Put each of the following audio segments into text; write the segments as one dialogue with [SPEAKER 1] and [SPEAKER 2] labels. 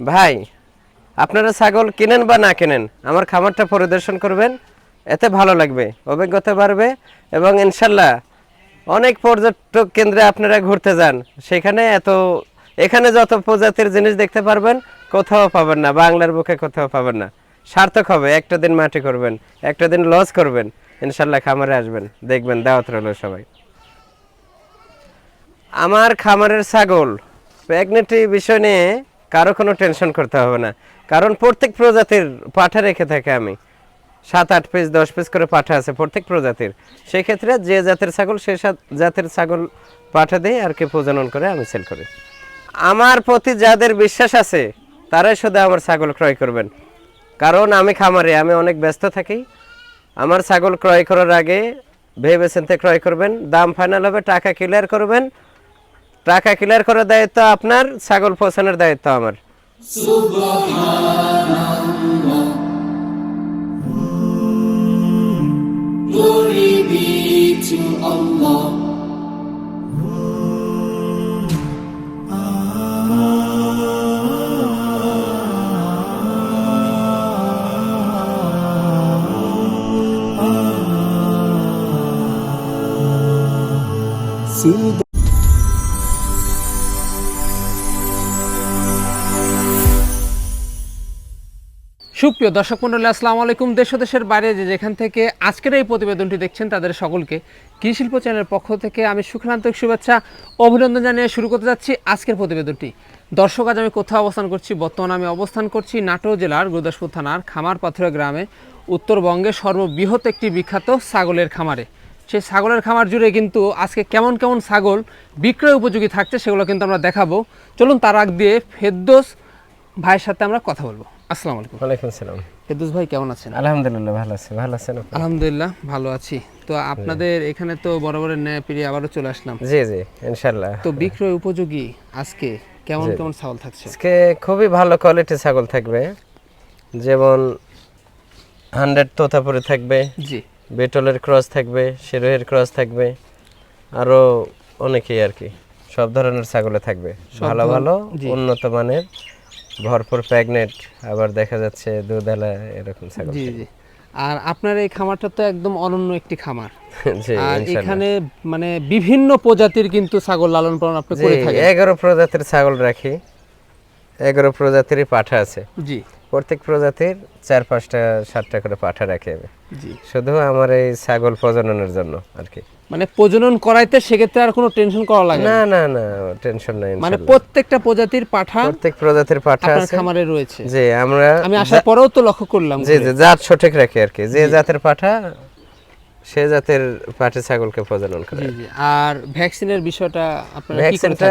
[SPEAKER 1] ভাই, আপনারা ছাগল কিনেন বা না কিনেন, আমার খামারটা পরিদর্শন করবেন, এতে ভালো লাগবে, অভিজ্ঞতা বাড়বে এবং ইনশাল্লাহ অনেক পর্যটক কেন্দ্রে আপনারা ঘুরতে যান। সেখানে এত, এখানে যত প্রজাতির জিনিস দেখতে পারবেন, কোথাও পাবেন না, বাংলার বুকে কোথাও পাবেন না। সার্থক হবে, একটা দিন মাটি করবেন, একটা দিন লস করবেন, ইনশাল্লাহ খামারে আসবেন, দেখবেন, দাওয়াত রইল সবাই। আমার খামারের ছাগল প্রেগনেন্টি বিষয় নিয়ে কারও কোনো টেনশন করতে হবে না। কারণ প্রত্যেক প্রজাতির পাঠা রেখে থাকে আমি। সাত, আট পিস দশ পিস করে পাঠা আছে প্রত্যেক প্রজাতির। সেই ক্ষেত্রে যে জাতের ছাগল সেই জাতের ছাগল পাঠা দিয়ে আর কি প্রজনন করে আমি সেল করি। আমার প্রতি যাদের বিশ্বাস আছে, তারাই শুধু আমার ছাগল ক্রয় করবেন। কারণ আমি খামারে, আমি অনেক ব্যস্ত থাকি। আমার ছাগল ক্রয় করার আগে ভেবে ক্রয় করবেন। দাম ফাইনাল হবে, টাকা ক্লিয়ার করবেন। টাকা ক্লিয়ার করার দায়িত্ব আপনার ছাগল পৌঁছানোর দায়িত্ব আমার।
[SPEAKER 2] Glory
[SPEAKER 3] সুপ্রিয় দর্শক মন্ডলী আসসালামু আলাইকুম। দেশ দেশের বাইরে যে যেখান থেকে আজকের এই প্রতিবেদনটি দেখছেন, তাদের সকলকে কৃষি শিল্প চ্যানেলের পক্ষ থেকে আমি সুখান্তক শুভেচ্ছা, অভিনন্দন জানিয়ে শুরু করতে যাচ্ছি আজকের প্রতিবেদনটি। দর্শক, আজ আমি কোথাও অবস্থান করছি? বর্তমানে আমি অবস্থান করছি নাটোর জেলার গুরুদাসপুর থানার খামার পাথুরা গ্রামে, উত্তরবঙ্গের সর্ববৃহৎ একটি বিখ্যাত ছাগলের খামারে। সেই ছাগলের খামার জুড়ে কিন্তু আজকে কেমন কেমন ছাগল বিক্রয় উপযোগী থাকছে সেগুলো কিন্তু আমরা দেখাবো। চলুন, তার আগ দিয়ে ফেদ্দোস ভাইয়ের সাথে আমরা কথা বলব। আসসালামু আলাইকুম।
[SPEAKER 1] ওয়ালাইকুম সালাম
[SPEAKER 3] ফেরদৌস ভাই কেমন আছেন?
[SPEAKER 1] আলহামদুলিল্লাহ ভালো আছি। ভালো আছেন
[SPEAKER 3] আলহামদুলিল্লাহ ভালো আছি। তো আপনাদের এখানে তো বরাবরের ন্যায় পেরিয়ে আবারও চলে আসলাম।
[SPEAKER 1] জি জি ইনশাল্লাহ
[SPEAKER 3] তো বিক্রয় উপযোগী আজকে কেমন কেমন ছাগল থাকছে?
[SPEAKER 1] আজকে খুবই ভালো কোয়ালিটির ছাগল থাকবে। যেমন হান্ড্রেড তোতাপুরি থাকবে
[SPEAKER 3] জি।
[SPEAKER 1] বেটলের ক্রস থাকবে শিরোহের ক্রস থাকবে আরও অনেকেই আর কি সব ধরনের ছাগলে থাকবে। ভালো ভালো। উন্নত মানের। ভরপুর প্যাগনেট আবার দেখা যাচ্ছে দুধালা এরকম ছাগল
[SPEAKER 3] জি জি। আর আপনার এই খামারটা তো একদম অনন্য একটি খামার।
[SPEAKER 1] জি
[SPEAKER 3] আর। এখানে মানে বিভিন্ন প্রজাতির কিন্তু ছাগল লালন পালন আপনি করে থাকেন।
[SPEAKER 1] এগারো প্রজাতির ছাগল রাখি। এগারো প্রজাতিরই পাঠা আছে।
[SPEAKER 3] জি।
[SPEAKER 1] প্রত্যেক প্রজাতির চার পাঁচটা সাতটা করে পাঠা রাখি আমি।
[SPEAKER 3] জি।
[SPEAKER 1] শুধু আমার এই ছাগল প্রজননের জন্য আর কি।
[SPEAKER 3] মানে প্রজনন করাইতে সেক্ষেত্রে আর কোনো টেনশন করা লাগে না
[SPEAKER 1] না? না টেনশন নাই
[SPEAKER 3] মানে প্রত্যেকটা প্রজাতির পাঠা
[SPEAKER 1] প্রত্যেক প্রজাতির পাঠা আছে।
[SPEAKER 3] খামারে রয়েছে।
[SPEAKER 1] জি আমরা
[SPEAKER 3] আমি আসার পরেও তো লক্ষ্য করলাম
[SPEAKER 1] জি জি জাত সঠিক রাখে আর কি। যে জাতের পাঠা সে জাতের পাঠে ছাগলকে প্রজনন করে।
[SPEAKER 3] জি জি। আর ভ্যাকসিনের বিষয়টা আপনারা
[SPEAKER 1] ভ্যাকসিনটা?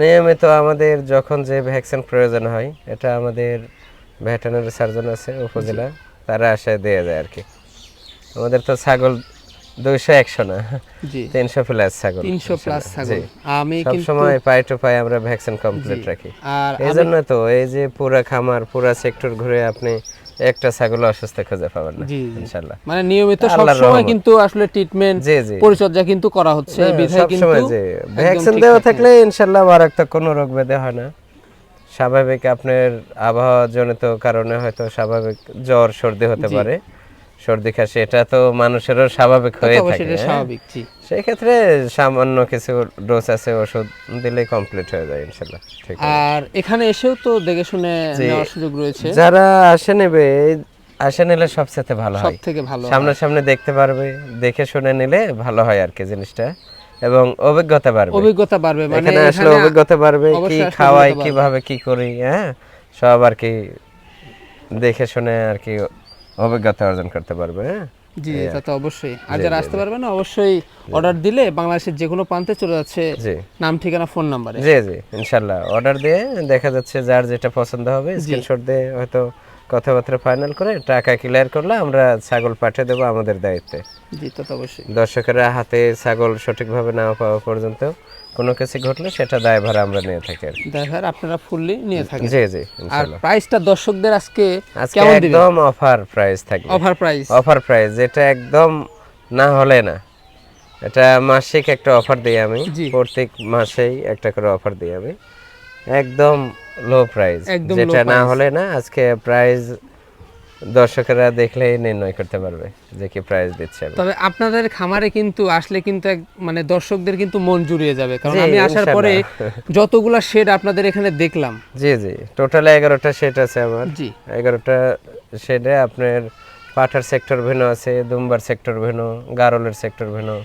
[SPEAKER 1] নিয়মিত আমাদের যখন যে ভ্যাকসিন প্রয়োজন হয় এটা আমাদের ভেটেরিনারি সার্জন আছে উপজেলা তারা আসে দিয়ে যায় আর কি। আমাদের তো ছাগল না।
[SPEAKER 3] জি।
[SPEAKER 1] প্লাস ছাগল।
[SPEAKER 3] তিনশো প্লাস ছাগল। আমি কিন্তু
[SPEAKER 1] সময় পাই টু পাই আমরা ভ্যাকসিন কমপ্লিট রাখি।
[SPEAKER 3] আর
[SPEAKER 1] তো এই যে পুরা খামার পুরা সেক্টর ঘুরে আপনি একটা ছাগল অসুস্থ খুঁজে পাবেন না
[SPEAKER 3] জি। মানে নিয়মিত সব সময় কিন্তু আসলে ট্রিটমেন্ট পরিচর্যা কিন্তু করা হচ্ছে বিধায়
[SPEAKER 1] সব
[SPEAKER 3] কিন্তু
[SPEAKER 1] ভ্যাকসিন দেওয়া থাকলে ইনশাল্লাহ মারাত্মক কোনো রোগ ব্যাধি হয় না। স্বাভাবিক আপনার আবহাওয়া জনিত কারণে হয়তো স্বাভাবিক জ্বর সর্দি হতে পারে। সর্দি কাশি এটা তো মানুষেরও স্বাভাবিক হয়ে থাকে হ্যাঁ?
[SPEAKER 3] স্বাভাবিক জি
[SPEAKER 1] সেই ক্ষেত্রে সামান্য কিছু ডোজ আছে ওষুধ দিলেই কমপ্লিট হয়ে যায় ইনশাল্লাহ ঠিক
[SPEAKER 3] আর এখানে এসেও তো দেখে শুনে নেওয়ার সুযোগ রয়েছে।
[SPEAKER 1] যারা আসে নেবে আসে নিলে সবচেয়ে ভালো হয়।
[SPEAKER 3] থেকে ভালো হয়।
[SPEAKER 1] সামনাসামনি দেখতে পারবে দেখে শুনে নিলে ভালো হয় আর কি জিনিসটা এবং অভিজ্ঞতা বাড়বে।
[SPEAKER 3] অভিজ্ঞতা বাড়বে মানে
[SPEAKER 1] এখানে আসলে অভিজ্ঞতা বাড়বে কি খাওয়াই কীভাবে কি করি হ্যাঁ? সব আর কি দেখে শুনে আর কি অভিজ্ঞতা অর্জন করতে পারবে হ্যাঁ?
[SPEAKER 3] জি তা তো অবশ্যই। আর যারা আসতে পারবে না অবশ্যই অর্ডার দিলে বাংলাদেশের যে কোনো প্রান্তে চলে যাচ্ছে নাম ঠিকানা ফোন নাম্বারে
[SPEAKER 1] জি জি ইনশাল্লাহ অর্ডার দিয়ে দেখা যাচ্ছে যার যেটা পছন্দ হবে স্ক্রিনশট দিয়ে হয়তো কথাবার্তা ফাইনাল করে টাকা ক্লিয়ার করলে আমরা ছাগল পাঠিয়ে দেবো আমাদের দায়িত্বে।
[SPEAKER 3] জি তা তো অবশ্যই।
[SPEAKER 1] দর্শকেরা হাতে ছাগল সঠিকভাবে না পাওয়া পর্যন্ত কোনো কিছু ঘটলে সেটা দায়ভার আমরা নিয়ে থাকি আর।
[SPEAKER 3] ড্রাইভার আপনারা ফুললি নিয়ে থাকেন।
[SPEAKER 1] জি জি
[SPEAKER 3] আর প্রাইসটা দর্শকদের আজকে
[SPEAKER 1] আজকে
[SPEAKER 3] কেমন দিবেন?
[SPEAKER 1] একদম অফার প্রাইস থাকবে।
[SPEAKER 3] অফার প্রাইস
[SPEAKER 1] অফার প্রাইস যেটা একদম না হলে না। এটা মাসিক একটা অফার দিই আমি। প্রত্যেক মাসেই একটা করে অফার দিই আমি। একদম লো প্রাইস যেটা না হলে না আজকে প্রাইস দর্শকেরা দেখলেই নির্ণয় করতে পারবে যে কি প্রাইস দিচ্ছে।
[SPEAKER 3] তবে আপনাদের খামারে কিন্তু আসলে কিন্তু মানে দর্শকদের কিন্তু মন জুড়িয়ে যাবে। কারণ আমি আসার পরে যতগুলা শেড আপনাদের এখানে দেখলাম।
[SPEAKER 1] জি জি। টোটাল এগারোটা সেট আছে আমার।
[SPEAKER 3] জি।
[SPEAKER 1] এগারোটা শেডে আপনার পাঠার সেক্টর ভেনো আছে দুম্বার সেক্টর ভেনো গারলের সেক্টর ভেনো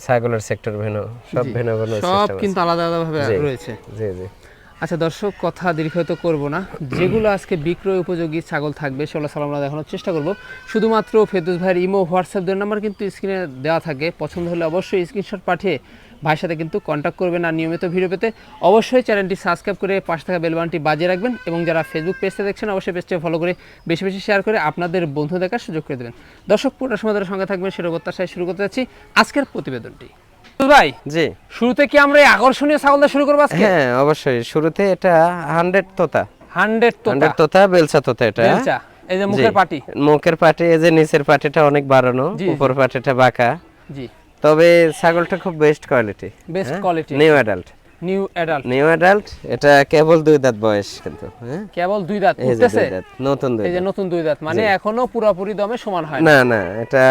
[SPEAKER 1] ছাগলের সেক্টর ভেনো সব। ভেনো ভেনো
[SPEAKER 3] সব কিন্তু আলাদা আলাদা ভাবে রয়েছে।
[SPEAKER 1] জি জি।
[SPEAKER 3] আচ্ছা দর্শক, কথা দীর্ঘায়িত করব না। যেগুলো আজকে বিক্রয় উপযোগী ছাগল থাকবে, সেগুলো সালাম দেখানোর চেষ্টা করব। শুধুমাত্র ফেরদৌস ভাইয়ের ইমো হোয়াটসঅ্যাপ দুই নাম্বার কিন্তু স্ক্রিনে দেওয়া থাকে। পছন্দ হলে অবশ্যই স্ক্রিনশট পাঠিয়ে ভাইয়ের সাথে কিন্তু কন্ট্যাক্ট করবেন আর নিয়মিত ভিডিও পেতে অবশ্যই চ্যানেলটি সাবস্ক্রাইব করে পাশে থাকা বেলবানটি বাজিয়ে রাখবেন এবং যারা ফেসবুক পেজটা দেখছেন, অবশ্যই পেজটা ফলো করে বেশি বেশি শেয়ার করে আপনাদের বন্ধু দেখার সুযোগ করে দেবেন। দর্শক পুরো সময় সঙ্গে থাকবেন সেটা প্রত্যাশায় শুরু করতে যাচ্ছি আজকের প্রতিবেদনটি। ভাই
[SPEAKER 1] জি।
[SPEAKER 3] শুরুতে কি আমরা আকর্ষণীয় ছাগল দিয়ে শুরু করব আজকে?
[SPEAKER 1] হ্যাঁ অবশ্যই। শুরুতে এটা হান্ড্রেড তোতা।
[SPEAKER 3] হান্ড্রেড তো
[SPEAKER 1] হান্ড্রেড তোতা বেলসা তোতা এটা।
[SPEAKER 3] এই যে মুখের পাটি।
[SPEAKER 1] মুখের পাটে এই যে নিচের পাটিটা অনেক বাড়ানো উপর পাটিটা বাঁকা।
[SPEAKER 3] জি।
[SPEAKER 1] তবে ছাগলটা খুব best quality
[SPEAKER 3] best quality
[SPEAKER 1] new adult
[SPEAKER 3] new adult
[SPEAKER 1] new adult এটা কেবল দুই দাঁত বয়স কিন্তু হ্যাঁ?
[SPEAKER 3] কেবল দুই দাঁত উঠতেছে?
[SPEAKER 1] নতুন দুই
[SPEAKER 3] এই যে। নতুন দুই দাঁত মানে এখনও পুরোপুরি দমে সমান হয় না
[SPEAKER 1] না এটা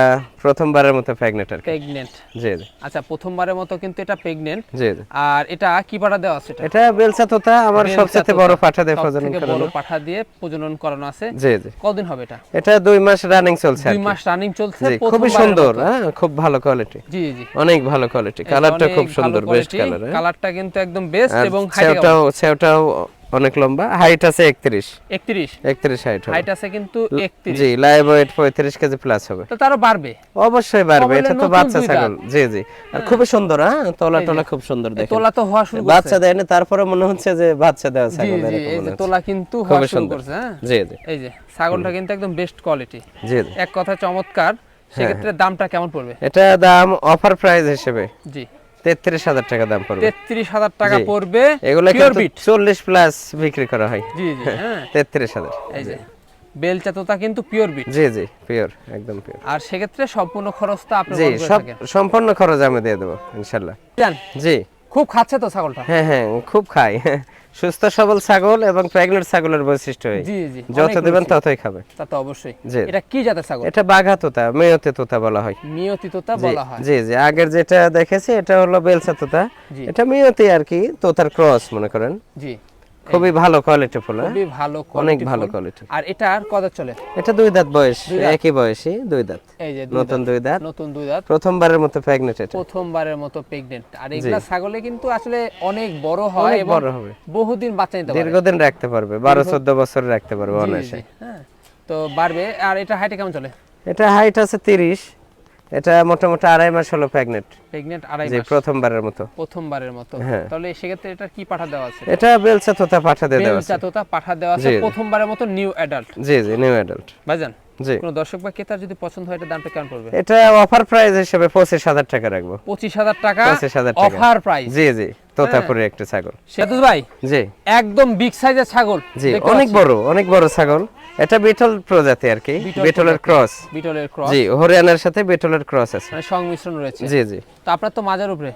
[SPEAKER 1] প্রথমবারের মতো প্রেগনেন্ট আর কি।
[SPEAKER 3] প্রেগনেন্ট
[SPEAKER 1] জি জি।
[SPEAKER 3] আচ্ছা প্রথমবারের মতো কিন্তু এটা প্রেগনেন্ট
[SPEAKER 1] জি জি।
[SPEAKER 3] আর এটা কি পাঠা দেওয়া আছে এটা?
[SPEAKER 1] এটা বেলসা তোতা আমার সবচেয়ে বড় পাঠা দিয়ে প্রজনন করানো।
[SPEAKER 3] বড় পাঠা দিয়ে প্রজনন করানো আছে।
[SPEAKER 1] জি জি।
[SPEAKER 3] কদিন হবে এটা?
[SPEAKER 1] এটা দুই মাস রানিং চলছে
[SPEAKER 3] দুই মাস রানিং চলছে
[SPEAKER 1] জি খুবই সুন্দর হ্যাঁ খুব ভালো কোয়ালিটি
[SPEAKER 3] জি জি
[SPEAKER 1] অনেক ভালো কোয়ালিটি কালারটা খুব সুন্দর বেস্ট কালার
[SPEAKER 3] কালারটা কিন্তু একদম বেস্ট এবং হাইট
[SPEAKER 1] সেওটাও সেওটাও অনেক লম্বা। হাইট আছে একত্রিশ।
[SPEAKER 3] 31
[SPEAKER 1] একত্রিশ হাইট
[SPEAKER 3] হাইট আছে কিন্তু 31
[SPEAKER 1] জি লাইভ ওয়েট পঁয়ত্রিশ কেজি প্লাস হবে।
[SPEAKER 3] তো তারও বাড়বে।
[SPEAKER 1] অবশ্যই
[SPEAKER 3] কমলে
[SPEAKER 1] এটা তো বাচ্চা ছাগল। জি জি। আর খুবই সুন্দর হ্যাঁ? তলা টলা খুব সুন্দর
[SPEAKER 3] এই
[SPEAKER 1] দেখে
[SPEAKER 3] তোলা তো হওয়া শুরু করছে।
[SPEAKER 1] বাচ্চা দেয় না তারপরে মনে হচ্ছে যে বাচ্চা দেওয়া ছাগল এরকম
[SPEAKER 3] এই যে তোলা কিন্তু হওয়া শুরু
[SPEAKER 1] সুন্দর।
[SPEAKER 3] করছে হ্যাঁ?
[SPEAKER 1] জি জি।
[SPEAKER 3] এই যে ছাগলটা কিন্তু একদম বেস্ট কোয়ালিটি
[SPEAKER 1] জি জি।
[SPEAKER 3] এক কথা চমৎকার। সেক্ষেত্রে দামটা কেমন পড়বে?
[SPEAKER 1] এটা দাম অফার প্রাইস হিসেবে।
[SPEAKER 3] জি।
[SPEAKER 1] তেত্রিশ হাজার টাকা দাম পড়বে।
[SPEAKER 3] তেত্রিশ হাজার টাকা পড়বে
[SPEAKER 1] এগুলো চল্লিশ প্লাস বিক্রি করা হয়।
[SPEAKER 3] জি জি হ্যাঁ।
[SPEAKER 1] তেত্রিশ হাজার
[SPEAKER 3] এই যে বেলচা তোতা কিন্তু পিওর বিট
[SPEAKER 1] জি জি পিওর একদম পিওর
[SPEAKER 3] আর সেক্ষেত্রে সম্পূর্ণ খরচটা আপনি
[SPEAKER 1] জি সব সম্পূর্ণ খরচ আমি দিয়ে দেবো ইনশাল্লাহ। জি।
[SPEAKER 3] খুব খাচ্ছে তো ছাগলটা?
[SPEAKER 1] হ্যাঁ হ্যাঁ খুব খাই। সুস্থ সবল ছাগল এবং প্রেগনেন্ট ছাগলের বৈশিষ্ট্য
[SPEAKER 3] জি জি
[SPEAKER 1] যত দিবেন ততই খাবে।
[SPEAKER 3] তা তো অবশ্যই। এটা কি জাতের ছাগল?
[SPEAKER 1] এটা বাঘা তোতা মেয়তে তোতা বলা হয়।
[SPEAKER 3] মেয়তি তোতা বলা হয়।
[SPEAKER 1] জি জি। আগের যেটা দেখেছি এটা হলো বেলসা তোতা। এটা মেয়তি আর কি তোতার ক্রস মনে করেন।
[SPEAKER 3] জি।
[SPEAKER 1] খুবই ভালো কোয়ালিটি ফুল হ্যাঁ?
[SPEAKER 3] খুবই ভালো
[SPEAKER 1] অনেক ভালো কোয়ালিটি
[SPEAKER 3] আর এটা আর কত চলে?
[SPEAKER 1] এটা দুই দাঁত বয়স একই বয়সী দুই দাঁত।
[SPEAKER 3] এই যে
[SPEAKER 1] নতুন দুই দাঁত।
[SPEAKER 3] নতুন দুই দাঁত।
[SPEAKER 1] প্রথমবারের মতো প্রেগনেন্ট এটা।
[SPEAKER 3] প্রথমবারের মতো প্রেগনেন্ট আর এগুলা ছাগলে কিন্তু আসলে অনেক বড় হয় এবং
[SPEAKER 1] বড় হবে।
[SPEAKER 3] বহুদিন বাচ্চা নিতে পারে।
[SPEAKER 1] দীর্ঘদিন রাখতে পারবে বারো চোদ্দ বছর রাখতে পারবে অনায়াসে।
[SPEAKER 3] হ্যাঁ তো বাড়বে। আর এটা হাইটে কেমন চলে?
[SPEAKER 1] এটা হাইট আছে তিরিশ। এটা মোটামুটি আড়াই মাস হলো প্রেগনেন্ট
[SPEAKER 3] প্রেগনেন্ট আড়াই মাস।
[SPEAKER 1] প্রথমবারের মতো।
[SPEAKER 3] প্রথমবারের মতো।
[SPEAKER 1] হ্যাঁ।
[SPEAKER 3] তাহলে সেক্ষেত্রে এটা কি পাঠা দেওয়া আছে?
[SPEAKER 1] এটা বেলসা তোতা পাঠা দেওয়া আছে।
[SPEAKER 3] বেলচা তোতা পাঠা দেওয়া আছে। প্রথমবারের মতো নিউ অ্যাডাল্ট
[SPEAKER 1] জি জি নিউ অ্যাডাল্ট
[SPEAKER 3] ভাইজান
[SPEAKER 1] জি।
[SPEAKER 3] কোনো দর্শক বা ক্রেতার যদি পছন্দ হয় এটা দামটা কেমন পড়বে?
[SPEAKER 1] এটা অফার প্রাইস হিসেবে পঁচিশ হাজার টাকা রাখব।
[SPEAKER 3] পঁচিশ হাজার টাকা
[SPEAKER 1] 25,000 টাকা।
[SPEAKER 3] অফার প্রাইস
[SPEAKER 1] জি জি তোতাপুরি একটা ছাগল।
[SPEAKER 3] সেতুস ভাই
[SPEAKER 1] জি।
[SPEAKER 3] একদম বিগ সাইজের ছাগল।
[SPEAKER 1] জি অনেক বড় অনেক বড় ছাগল। এটা বিটল প্রজাতি আর কি বিটলের ক্রস।
[SPEAKER 3] বিটলের ক্রস।
[SPEAKER 1] জি হরিয়ানার সাথে বিটলের ক্রস আছে।
[SPEAKER 3] মানে সংমিশ্রণ রয়েছে।
[SPEAKER 1] জি জি।
[SPEAKER 3] তো আপনার তো মাজার উপরে?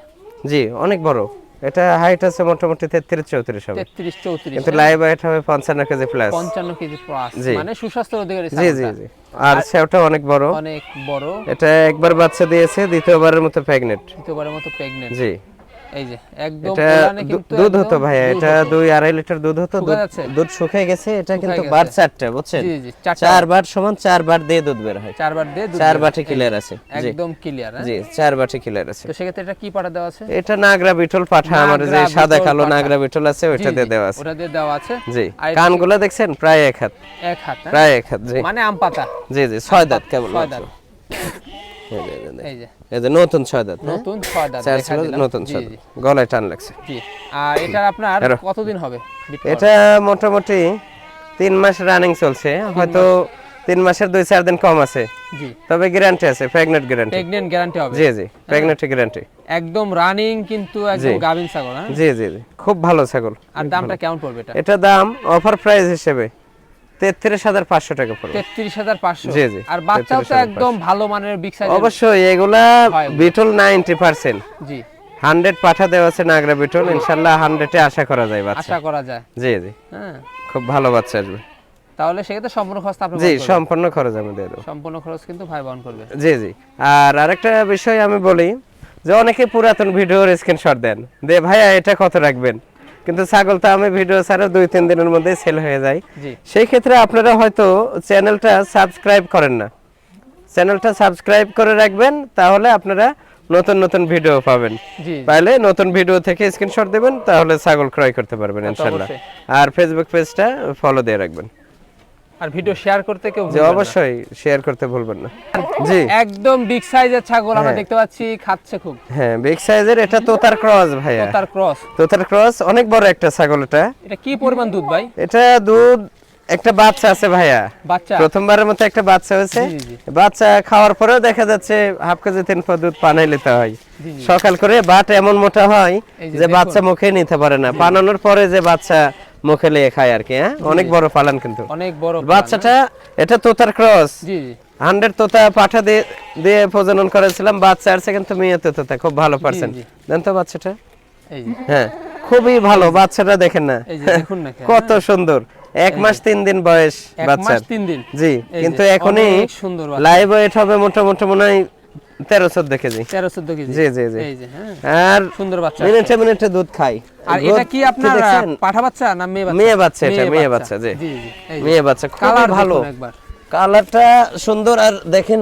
[SPEAKER 1] জি অনেক বড়। এটা হাইট আছে মোটামুটি তেত্রিশ চৌত্রিশ হবে।
[SPEAKER 3] তেত্রিশ চৌত্রিশ
[SPEAKER 1] কিন্তু লাইভ হাইট হবে পঞ্চান্ন কেজি প্লাস
[SPEAKER 3] পঞ্চান্ন কেজি প্লাস মানে সুস্বাস্থ্যের অধিকারী
[SPEAKER 1] জি জি জি। আর সেওটা অনেক বড়।
[SPEAKER 3] অনেক বড়।
[SPEAKER 1] এটা একবার বাচ্চা দিয়েছে দ্বিতীয়বারের মতো প্রেগনেন্ট
[SPEAKER 3] দ্বিতীয়বারের মতো প্রেগনেন্ট
[SPEAKER 1] জি।
[SPEAKER 3] এই যে একদম কিন্তু
[SPEAKER 1] দুধ হতো ভাই এটা
[SPEAKER 3] হতো।
[SPEAKER 1] দুই আড়াই লিটার দুধ হতো দুধ-? শুকিয়ে গেছে এটা কিন্তু বার চারটা বুঝছেন? চার বার। সমান চার বার দিয়ে দুধ বের হয়।
[SPEAKER 3] চারবার দিয়ে
[SPEAKER 1] চার বাটি। ক্লিয়ার আছে।
[SPEAKER 3] একদম ক্লিয়ার
[SPEAKER 1] জি চার বাটি ক্লিয়ার আছে।
[SPEAKER 3] তো সেক্ষেত্রে এটা কি পাঠা দেওয়া আছে?
[SPEAKER 1] এটা নাগরা বিটল পাঠা আমার যে সাদা কালো নাগরা বিটল আছে ওইটা দিয়ে দেওয়া আছে।
[SPEAKER 3] ওটা দিয়ে দেওয়া আছে।
[SPEAKER 1] জি কানগুলো দেখছেন? প্রায় এক হাত।
[SPEAKER 3] এক হাত হ্যাঁ?
[SPEAKER 1] প্রায় এক হাত জি।
[SPEAKER 3] মানে আম পাতা।
[SPEAKER 1] জি জি ছয় দাঁত কেবল
[SPEAKER 3] ছয় দাঁত।
[SPEAKER 1] এই যে, নতুন ছয় দাঁত হ্যাঁ?
[SPEAKER 3] নতুন ছয় দাঁত
[SPEAKER 1] ছিল নতুন ছয় গলায় টান লাগছে।
[SPEAKER 3] জি। আর এটার আপনার কতদিন হবে?
[SPEAKER 1] এটা মোটামুটি তিন মাস রানিং চলছে। হয়তো তিন মাসের দুই চার দিন কম আছে।
[SPEAKER 3] জি।
[SPEAKER 1] তবে গ্যারান্টি আছে গ্যারান্টি
[SPEAKER 3] প্রেগনেন্ট গ্যারান্টি হবে।
[SPEAKER 1] জি জি প্রেগনেন্ট গ্যারান্টি
[SPEAKER 3] একদম রানিং কিন্তু একদম
[SPEAKER 1] জি।
[SPEAKER 3] ছাগল হ্যাঁ?
[SPEAKER 1] জি জি জি। খুব ভালো ছাগল।
[SPEAKER 3] আর দামটা কেমন পড়বে এটা?
[SPEAKER 1] এটা দাম অফার প্রাইস হিসেবে তেত্রিশ হাজার পাঁচশো টাকা পড়বে।
[SPEAKER 3] তেত্রিশ হাজার পাঁচশো।
[SPEAKER 1] জি, জি,
[SPEAKER 3] আর বাচ্চাও তো একদম ভালো মানের বিগ সাইজ
[SPEAKER 1] অবশ্যই এগুলা বিটল নাইনটি পার্সেন্ট।
[SPEAKER 3] জি।
[SPEAKER 1] হান্ড্রেড পাঠা দেওয়া আছে নাগরা বিটল ইনশাল্লাহ হান্ড্রেডে আশা করা যায় বাচ্চা।
[SPEAKER 3] আশা করা যায়।
[SPEAKER 1] জি জি।
[SPEAKER 3] হ্যাঁ।
[SPEAKER 1] খুব ভালো বাচ্চা আসবে।
[SPEAKER 3] তাহলে সেক্ষেত্রে সম্পূর্ণ খরচ আপনি
[SPEAKER 1] জি সম্পূর্ণ খরচ আমি দিয়ে দেবো।
[SPEAKER 3] সম্পূর্ণ খরচ কিন্তু ভাই বহন করবে।
[SPEAKER 1] জি জি। আর আরেকটা বিষয় আমি বলি যে অনেকে পুরাতন ভিডিওর স্ক্রিনশট দেন। দে ভাইয়া এটা কত রাখবেন? কিন্তু ছাগল তো আমি ভিডিও ছাড়া দুই তিন দিনের মধ্যে সেল হয়ে যায়। সেই ক্ষেত্রে আপনারা হয়তো চ্যানেলটা সাবস্ক্রাইব করেন না। চ্যানেলটা সাবস্ক্রাইব করে রাখবেন তাহলে আপনারা নতুন নতুন ভিডিও পাবেন। পাইলে নতুন ভিডিও থেকে স্ক্রিনশট দেবেন তাহলে ছাগল ক্রয় করতে পারবেন ইনশাল্লাহ আর ফেসবুক পেজটা ফলো দিয়ে রাখবেন।
[SPEAKER 3] আর ভিডিও শেয়ার করতে কেউ
[SPEAKER 1] অবশ্যই শেয়ার করতে ভুলবেন না। জি।
[SPEAKER 3] একদম বিগ সাইজের ছাগল আমরা
[SPEAKER 1] হ্যাঁ।
[SPEAKER 3] দেখতে পাচ্ছি খাচ্ছে খুব।
[SPEAKER 1] হ্যাঁ বিগ সাইজের এটা তোতার ক্রস ভাইয়া।
[SPEAKER 3] ক্রস
[SPEAKER 1] তোতার ক্রস অনেক বড় একটা ছাগল এটা।
[SPEAKER 3] এটা কি পরিমাণ দুধ ভাই?
[SPEAKER 1] এটা দুধ একটা বাচ্চা আছে ভাইয়া।
[SPEAKER 3] বাচ্চা?
[SPEAKER 1] প্রথমবারের মতো একটা বাচ্চা হয়েছে। বাচ্চা খাওয়ার পরেও দেখা যাচ্ছে হাফ কেজি তিন পর দুধ পানাই নিতে হয়। সকাল করে বাট এমন মোটা হয়
[SPEAKER 3] যে
[SPEAKER 1] যে বাচ্চা মুখে নিতে পারে না। পানানোর পরে যে বাচ্চা মুখে লিয়ে খায় আর কি হ্যাঁ? অনেক বড় পালান কিন্তু।
[SPEAKER 3] অনেক বড়
[SPEAKER 1] বাচ্চাটা এটা তোতার ক্রস।
[SPEAKER 3] জি জি।
[SPEAKER 1] হান্ড্রেড তোতা পাঠা দিয়ে দিয়ে প্রজনন করেছিলাম বাচ্চা আসছে কিন্তু মেয়ে তোতা খুব ভালো পার্সেন্ট
[SPEAKER 3] জি।
[SPEAKER 1] দেন তো বাচ্চাটা।
[SPEAKER 3] এই
[SPEAKER 1] হ্যাঁ খুবই ভালো বাচ্চাটা দেখেন না।
[SPEAKER 3] দেখুন
[SPEAKER 1] কত সুন্দর। এক মাস তিন দিন বয়স
[SPEAKER 3] মাস তিন দিন।
[SPEAKER 1] জি কিন্তু এখনই লাইভ ওয়েট হবে মোটামুটি মনে হয় তেরো চোদ্দ কেজি।
[SPEAKER 3] তেরো চোদ্দ কেজি।
[SPEAKER 1] জি, জি, জি।
[SPEAKER 3] এই যে হ্যাঁ।
[SPEAKER 1] আর
[SPEAKER 3] সুন্দর বাচ্চা
[SPEAKER 1] মিনিটে মিনিটে দুধ খাই।
[SPEAKER 3] আর এটা কি আপনার পাঠা বাচ্চা না মেয়ে বাচ্চা?
[SPEAKER 1] মেয়ে বাচ্চা এটা মেয়ে বাচ্চা। জি।
[SPEAKER 3] জি জি এই যে।
[SPEAKER 1] মেয়ে বাচ্চা খুবই
[SPEAKER 3] কালার
[SPEAKER 1] ভালো। কালারটা সুন্দর আর দেখেন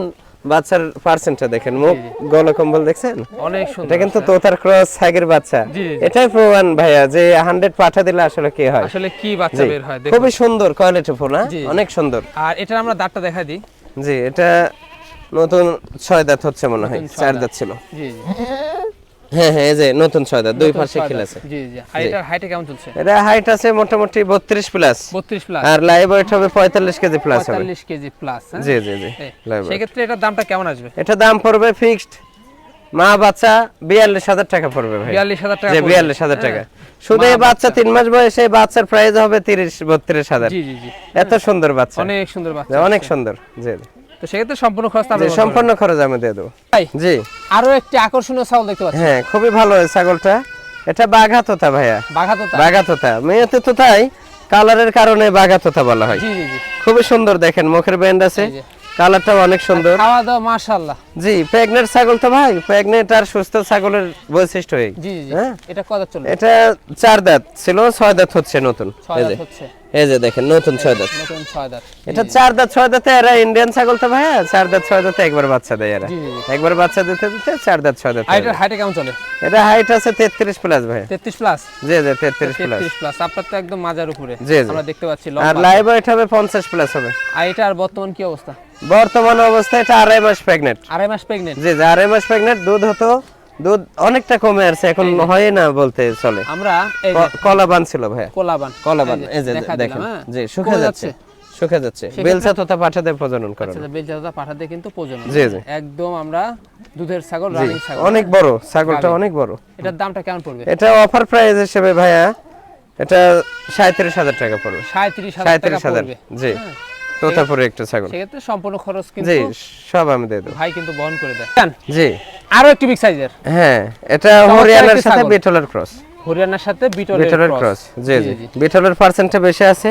[SPEAKER 1] বাচ্চার পার্সেন্টটা দেখেন। মুখ গলা কম্বল দেখছেন?
[SPEAKER 3] অনেক সুন্দর
[SPEAKER 1] এটা কিন্তু তোতার ক্রস বাচ্চা। এটাই প্রমাণ ভাইয়া যে হান্ড্রেড পাঠা দিলে আসলে কি হয়?
[SPEAKER 3] আসলে কি বাচ্চা বের হয় দেখুন।
[SPEAKER 1] খুবই সুন্দর কোয়ালিটি ফুল হ্যাঁ?
[SPEAKER 3] জি।
[SPEAKER 1] অনেক সুন্দর।
[SPEAKER 3] আর এটা আমরা দাঁতটা দেখা দিই।
[SPEAKER 1] জি এটা নতুন ছয় দাঁত হচ্ছে মনে হয় চার
[SPEAKER 3] দাঁত।
[SPEAKER 1] ছিল।
[SPEAKER 3] জি জি।
[SPEAKER 1] হ্যাঁ হ্যাঁ এই যে নতুন ছয় দাঁত দুই পাশে আছে
[SPEAKER 3] জি জি। আর এটার কেমন চলছে?
[SPEAKER 1] এটা হাইট আছে মোটামুটি বত্রিশ প্লাস।
[SPEAKER 3] বত্রিশ প্লাস।
[SPEAKER 1] আর লাইভ ওয়েট হবে পঁয়তাল্লিশ কেজি প্লাস হবে।
[SPEAKER 3] কেজি প্লাস
[SPEAKER 1] জি জি জি।
[SPEAKER 3] সেক্ষেত্রে এটার দামটা কেমন আসবে?
[SPEAKER 1] এটা দাম পড়বে ফিক্সড মা বাচ্চা বিয়াল্লিশ হাজার টাকা পড়বে ভাই।
[SPEAKER 3] বিয়াল্লিশ হাজার টাকা
[SPEAKER 1] বিয়াল্লিশ হাজার টাকা।
[SPEAKER 3] হ্যাঁ।
[SPEAKER 1] শুধু এই বাচ্চা। তিন মাস বয়সে বাচ্চার প্রাইস হবে তিরিশ বত্রিশ হাজার। এত সুন্দর বাচ্চা।
[SPEAKER 3] অনেক সুন্দর বাচ্চা
[SPEAKER 1] অনেক সুন্দর। জি।
[SPEAKER 3] তো সেক্ষেত্রে সম্পূর্ণ খরচ বহন
[SPEAKER 1] সম্পূর্ণ খরচ দিয়ে দেবো। জি।
[SPEAKER 3] আরও একটি আকর্ষণীয় ছাগল দেখতে পাচ্ছি।
[SPEAKER 1] হ্যাঁ খুবই ভালো ছাগলটা। এটা বাঘা তোতা ভাইয়া।
[SPEAKER 3] বাঘা তো তাই।
[SPEAKER 1] বাঘা তোতা মেয়েতে তো তাই কালারের কারণে বাঘা তোতা বলা হয়।
[SPEAKER 3] জি জি জি।
[SPEAKER 1] খুবই সুন্দর দেখেন মুখের ব্যান্ড আছে। কালারটাও অনেক সুন্দর।
[SPEAKER 3] খাওয়া দাওয়া মাশাআল্লাহ।
[SPEAKER 1] জি প্রেগনেন্ট ছাগল তো ভাই প্রেগনেন্ট আর সুস্থ ছাগলের বৈশিষ্ট্য
[SPEAKER 3] জি জি
[SPEAKER 1] হ্যাঁ?
[SPEAKER 3] এটা কত চলবে?
[SPEAKER 1] এটা চার দাঁত ছিল ছয় দাঁত হচ্ছে নতুন।
[SPEAKER 3] ছয় দাঁত হচ্ছে।
[SPEAKER 1] এই যে দেখেন নতুন ছয় দাঁত।
[SPEAKER 3] নতুন ছয় দাঁত।
[SPEAKER 1] এটা চার দাঁত ছয় দাঁতে এরা ইন্ডিয়ান ছাগল তো ভাইয়া চার দাঁত ছয় দাঁতে একবার বাচ্চা দেয় এরা। একবার বাচ্চা দিতে দিতে চার দাঁত ছয় দাঁত
[SPEAKER 3] হাইটে কেমন চলে?
[SPEAKER 1] এটা হাইট আছে তেত্রিশ প্লাস ভাই
[SPEAKER 3] তেত্রিশ প্লাস
[SPEAKER 1] জি জি তেত্রিশ প্লাস
[SPEAKER 3] তেত্রিশ প্লাস আপনার তো একদম মাজার উপরে। আমরা দেখতে পাচ্ছি
[SPEAKER 1] আর লাইভ ওয়েট হবে পঞ্চাশ প্লাস হবে।
[SPEAKER 3] আর এটা আর বর্তমান কি অবস্থা?
[SPEAKER 1] বর্তমান অবস্থায় এটা আড়াই মাস প্রেগনেন্ট
[SPEAKER 3] আড়াই মাস প্রেগনেন্ট
[SPEAKER 1] জি জি আড়াই মাস প্রেগনেন্ট দুধ হতো দুধ অনেকটা কমে আসছে এখন হয় না বলতে চলে।
[SPEAKER 3] আমরা এই যে
[SPEAKER 1] ক- কলা বানছিল ভাইয়া।
[SPEAKER 3] কোলাবান।
[SPEAKER 1] কলা বান
[SPEAKER 3] এই
[SPEAKER 1] যে দেখেন।
[SPEAKER 3] হ্যাঁ।
[SPEAKER 1] জি শুকে যাচ্ছে। শুকে যাচ্ছে। বেলসা তোতা পাঠাতে প্রজনন করেন।
[SPEAKER 3] আচ্ছা বেলচাদা পাঠাতে কিন্তু প্রয়োজন
[SPEAKER 1] জি, জি।
[SPEAKER 3] একদম আমরা দুধের ছাগল রানিং ছাগল।
[SPEAKER 1] অনেক বড় ছাগলটা অনেক বড়।
[SPEAKER 3] এটার দামটা কেমন পড়বে?
[SPEAKER 1] এটা অফার প্রাইস হিসেবে ভাইয়া এটা সাঁত্রিশ হাজার টাকা পড়বে।
[SPEAKER 3] সাঁত্রিশ হাজার টাকা পড়বে।
[SPEAKER 1] জি।
[SPEAKER 3] হ্যাঁ।
[SPEAKER 1] তারপরে একটা ছাগল।
[SPEAKER 3] সেক্ষেত্রে সম্পূর্ণ খরচ
[SPEAKER 1] জি
[SPEAKER 3] কিন্তু
[SPEAKER 1] সব আমি দিয়ে দেবো।
[SPEAKER 3] ভাই কিন্তু বহন করে দেয়।
[SPEAKER 1] জি।
[SPEAKER 3] আরও একটি বিগ সাইজের
[SPEAKER 1] হ্যাঁ এটা হরিয়ানার সাথে। বিটলের ক্রস
[SPEAKER 3] হরিয়ানার সাথে বিটলের
[SPEAKER 1] বিটলের ক্রস জি জি বিটলের পার্সেন্টটা বেশি আছে।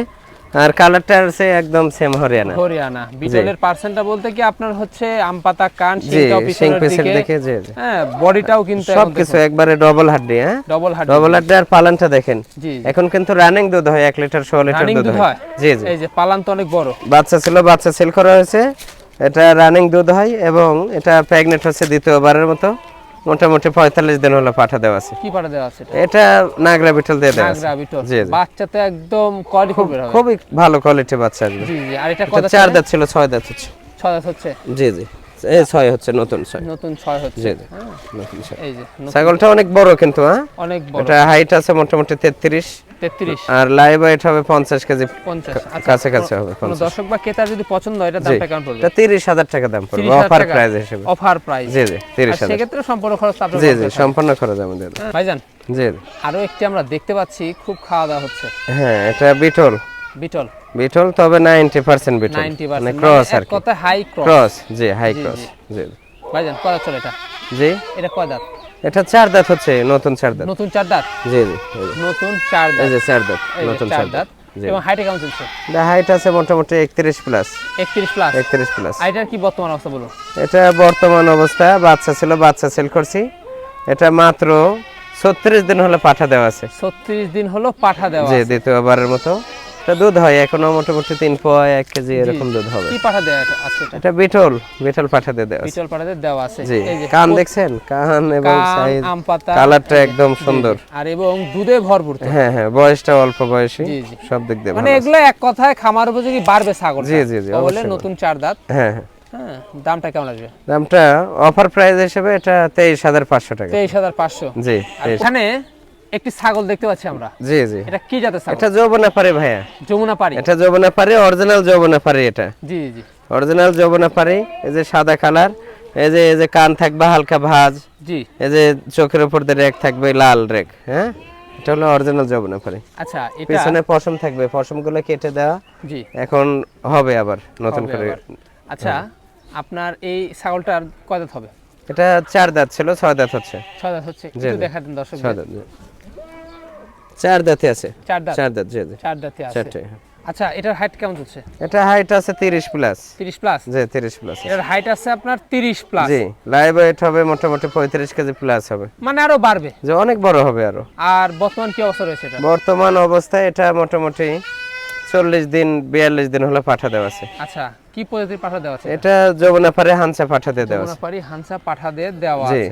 [SPEAKER 1] আর কালারটা আছে একদম সেম হরিয়ানা।
[SPEAKER 3] হরিয়ানা। বিটলের পার্সেন্টটা বলতে কি আপনার হচ্ছে আম পাতা কান
[SPEAKER 1] জি
[SPEAKER 3] শিংটাও
[SPEAKER 1] সিং
[SPEAKER 3] পিছনের দিকে হ্যাঁ বডিটাও কিন্তু
[SPEAKER 1] সব কিছু একবারে ডবল হাড্ডি হ্যাঁ?
[SPEAKER 3] ডবল হার্ড
[SPEAKER 1] ডবল হাড্ডি আর পালানটা দেখেন। এখন কিন্তু রানিং দুধ হয় এক লিটার ষোলো লিটার
[SPEAKER 3] রানিং
[SPEAKER 1] দুধ হয়। জি জি।
[SPEAKER 3] এই যে পালান তো অনেক বড়।
[SPEAKER 1] বাচ্চা ছিল বাচ্চা সেল করা হয়েছে। এটা রানিং দুধ হয় এবং এটা প্রেগনেন্ট হচ্ছে দ্বিতীয়বারের মতো। মোটামুটি পঁয়তাল্লিশ দিন হলো পাঠা দেওয়া আছে।
[SPEAKER 3] কি পাঠা দেওয়া আছে এটা?
[SPEAKER 1] নাগরা বিটল দিয়ে দেওয়া আছে।
[SPEAKER 3] নাগরা বিটল। বাচ্চা তো একদম কোয়ালিটি খুব বের হবে
[SPEAKER 1] খুবই ভালো কোয়ালিটি বাচ্চা। আসবে
[SPEAKER 3] জি জি। আর এটা কত
[SPEAKER 1] চার দাঁত ছিল ছয় দাঁত হচ্ছে।
[SPEAKER 3] ছয় দাঁত হচ্ছে?
[SPEAKER 1] জি জি। এই ছয় হচ্ছে নতুন ছয়।
[SPEAKER 3] নতুন ছয় হচ্ছে।
[SPEAKER 1] জি নতুন ছয়।
[SPEAKER 3] এই যে
[SPEAKER 1] ছাগলটা অনেক বড় কিন্তু হ্যাঁ?
[SPEAKER 3] অনেক বড়।
[SPEAKER 1] এটা হাইট আছে মোটামুটি তেত্রিশ।
[SPEAKER 3] তেত্রিশ।
[SPEAKER 1] আর লাইভ ওয়েট হবে পঞ্চাশ কেজি।
[SPEAKER 3] পঞ্চাশ আচ্ছা,
[SPEAKER 1] কাছে কাছে হবে
[SPEAKER 3] কোনো
[SPEAKER 1] 50
[SPEAKER 3] দর্শক বা ক্রেতার যদি পছন্দ হয় এটা দামটা কেমন পড়বে।
[SPEAKER 1] এটা তিরিশ হাজার টাকা দাম পড়বে অফার? প্রাইস হিসেবে।
[SPEAKER 3] অফার প্রাইস
[SPEAKER 1] জি জি তিরিশ হাজার।
[SPEAKER 3] সেক্ষেত্রে সম্পূর্ণ খরচ আপনার
[SPEAKER 1] জি জি সম্পূর্ণ খরচ আমাদের।
[SPEAKER 3] ভাইজান
[SPEAKER 1] জি।
[SPEAKER 3] আরও একটি আমরা দেখতে পাচ্ছি খুব খাওয়া দাওয়া হচ্ছে।
[SPEAKER 1] হ্যাঁ এটা বিটল।
[SPEAKER 3] বিটল।
[SPEAKER 1] বিটল তবে নাইনটি পার্সেন্ট বিটল।
[SPEAKER 3] নাইনটি
[SPEAKER 1] মানে
[SPEAKER 3] পার্সেন্ট
[SPEAKER 1] ক্রস আর কি।
[SPEAKER 3] কথা হাই ক্রস
[SPEAKER 1] ক্রস জি হাই ক্রস
[SPEAKER 3] জি। ভাইজান চলে এটা?
[SPEAKER 1] জি?
[SPEAKER 3] এটা কয় দাঁত?
[SPEAKER 1] এটা চার দাঁত হচ্ছে নতুন চার দাঁত।
[SPEAKER 3] নতুন চার দাঁত?
[SPEAKER 1] জি জি
[SPEAKER 3] নতুন চার
[SPEAKER 1] এই যে চার দাঁত নতুন
[SPEAKER 3] চার দাঁত।
[SPEAKER 1] দাঁত।
[SPEAKER 3] এবং হাইটে কেমন চলছে?
[SPEAKER 1] এটা হাইট আছে মোটামুটি একত্রিশ প্লাস
[SPEAKER 3] একত্রিশ প্লাস
[SPEAKER 1] একত্রিশ প্লাস
[SPEAKER 3] এটার কি বর্তমান অবস্থা বলুন?
[SPEAKER 1] এটা বর্তমান অবস্থা বাচ্চা ছিল বাচ্চা সেল করছি। এটা মাত্র ছত্রিশ দিন হলে পাঠা দেওয়া আছে।
[SPEAKER 3] ছত্রিশ দিন হলো পাঠা দেওয়া
[SPEAKER 1] জি
[SPEAKER 3] আছে।
[SPEAKER 1] দ্বিতীয়বারের মতো। এটা দুধ হয় এখনও মোটামুটি তিন পোয়া এক কেজি এরকম দুধ হবে।
[SPEAKER 3] কি পাঠা দেওয়া আছে এটা?
[SPEAKER 1] বিটল বিটল পাঠা দিয়ে দেওয়া আছে।
[SPEAKER 3] পিটল পাঠাতে দেওয়া আছে।
[SPEAKER 1] জি
[SPEAKER 3] এই যে
[SPEAKER 1] কান দেখছেন? কান এবং সাইজ কালারটা একদম সুন্দর।
[SPEAKER 3] আর এবং দুধে ভরপুর তো।
[SPEAKER 1] হ্যাঁ হ্যাঁ বয়সটা অল্প বয়সী
[SPEAKER 3] জি, জি।
[SPEAKER 1] সব দিক দিয়ে
[SPEAKER 3] মানে। এগুলো এক কথায় খামার উপযোগী বাড়বে ছাগল
[SPEAKER 1] জি, জি, জি,
[SPEAKER 3] বলে নতুন চার দাঁত।
[SPEAKER 1] হ্যাঁ হ্যাঁ।
[SPEAKER 3] হ্যাঁ দামটা কেমন আসবে?
[SPEAKER 1] দামটা অফার প্রাইস হিসেবে এটা তেইশ হাজার পাঁচশো টাকা।
[SPEAKER 3] তেইশ হাজার পাঁচশো।
[SPEAKER 1] জি
[SPEAKER 3] এখানে একটি ছাগল দেখতে পাচ্ছি আমরা।
[SPEAKER 1] জি জি।
[SPEAKER 3] এটা কি জাতের ছাগল?
[SPEAKER 1] এটা যৌবনা পারে ভাইয়া।
[SPEAKER 3] যমুনা পাড়ি।
[SPEAKER 1] এটা যৌবনা পারে অরিজিনাল যৌবনা পারে এটা।
[SPEAKER 3] জি জি।
[SPEAKER 1] অরিজিনাল যৌবনা পারে এই যে সাদা কালার এই যে এই যে কান থাকবে হালকা ভাঁজ
[SPEAKER 3] জি।
[SPEAKER 1] এই যে চোখের উপর দিয়ে রেক থাকবে লাল রেক হ্যাঁ? এটা হলো অরিজিনাল যৌবনা পারে
[SPEAKER 3] আচ্ছা এটা
[SPEAKER 1] পিছনে পশম থাকবে পশমগুলো কেটে দেওয়া।
[SPEAKER 3] জি।
[SPEAKER 1] এখন হবে আবার নতুন করে।
[SPEAKER 3] আচ্ছা আপনার এই ছাগলটার কয় দাঁত হবে?
[SPEAKER 1] এটা চার দাঁত ছিল ছয় দাঁত হচ্ছে।
[SPEAKER 3] ছয় দাঁত হচ্ছে। একটু
[SPEAKER 1] জি।
[SPEAKER 3] দেখা দিন দর্শক
[SPEAKER 1] ছয় দাঁত। চার দাঁতে আছে।
[SPEAKER 3] চার দাঁত।
[SPEAKER 1] চার দাঁত জি জি।
[SPEAKER 3] চার দাঁতে আছে।
[SPEAKER 1] চারটে
[SPEAKER 3] আচ্ছা এটার হাইট কেমন
[SPEAKER 1] এটা হাইট আছে তিরিশ প্লাস
[SPEAKER 3] তিরিশ প্লাস
[SPEAKER 1] জি তিরিশ প্লাস
[SPEAKER 3] এটার হাইট আছে আপনার তিরিশ প্লাস
[SPEAKER 1] জি লাইভ ওয়েট হবে মোটামুটি পঁয়ত্রিশ কেজি প্লাস হবে।
[SPEAKER 3] মানে আরও বাড়বে?
[SPEAKER 1] যে অনেক বড় হবে আরও।
[SPEAKER 3] আর বর্তমান কি অবস্থা রয়েছে এটা?
[SPEAKER 1] বর্তমান অবস্থায় এটা মোটামুটি চল্লিশ দিন বিয়াল্লিশ দিন হলে পাঠা দেওয়া আছে।
[SPEAKER 3] আচ্ছা কি প্রজাতির পাঠা দেওয়া আছে?
[SPEAKER 1] এটা যমুনা পারে হানসা পাঠা দিয়ে দেওয়া আছে।
[SPEAKER 3] যমুনাপাড়ি হানসা পাঠা দিয়ে দেওয়া আছে।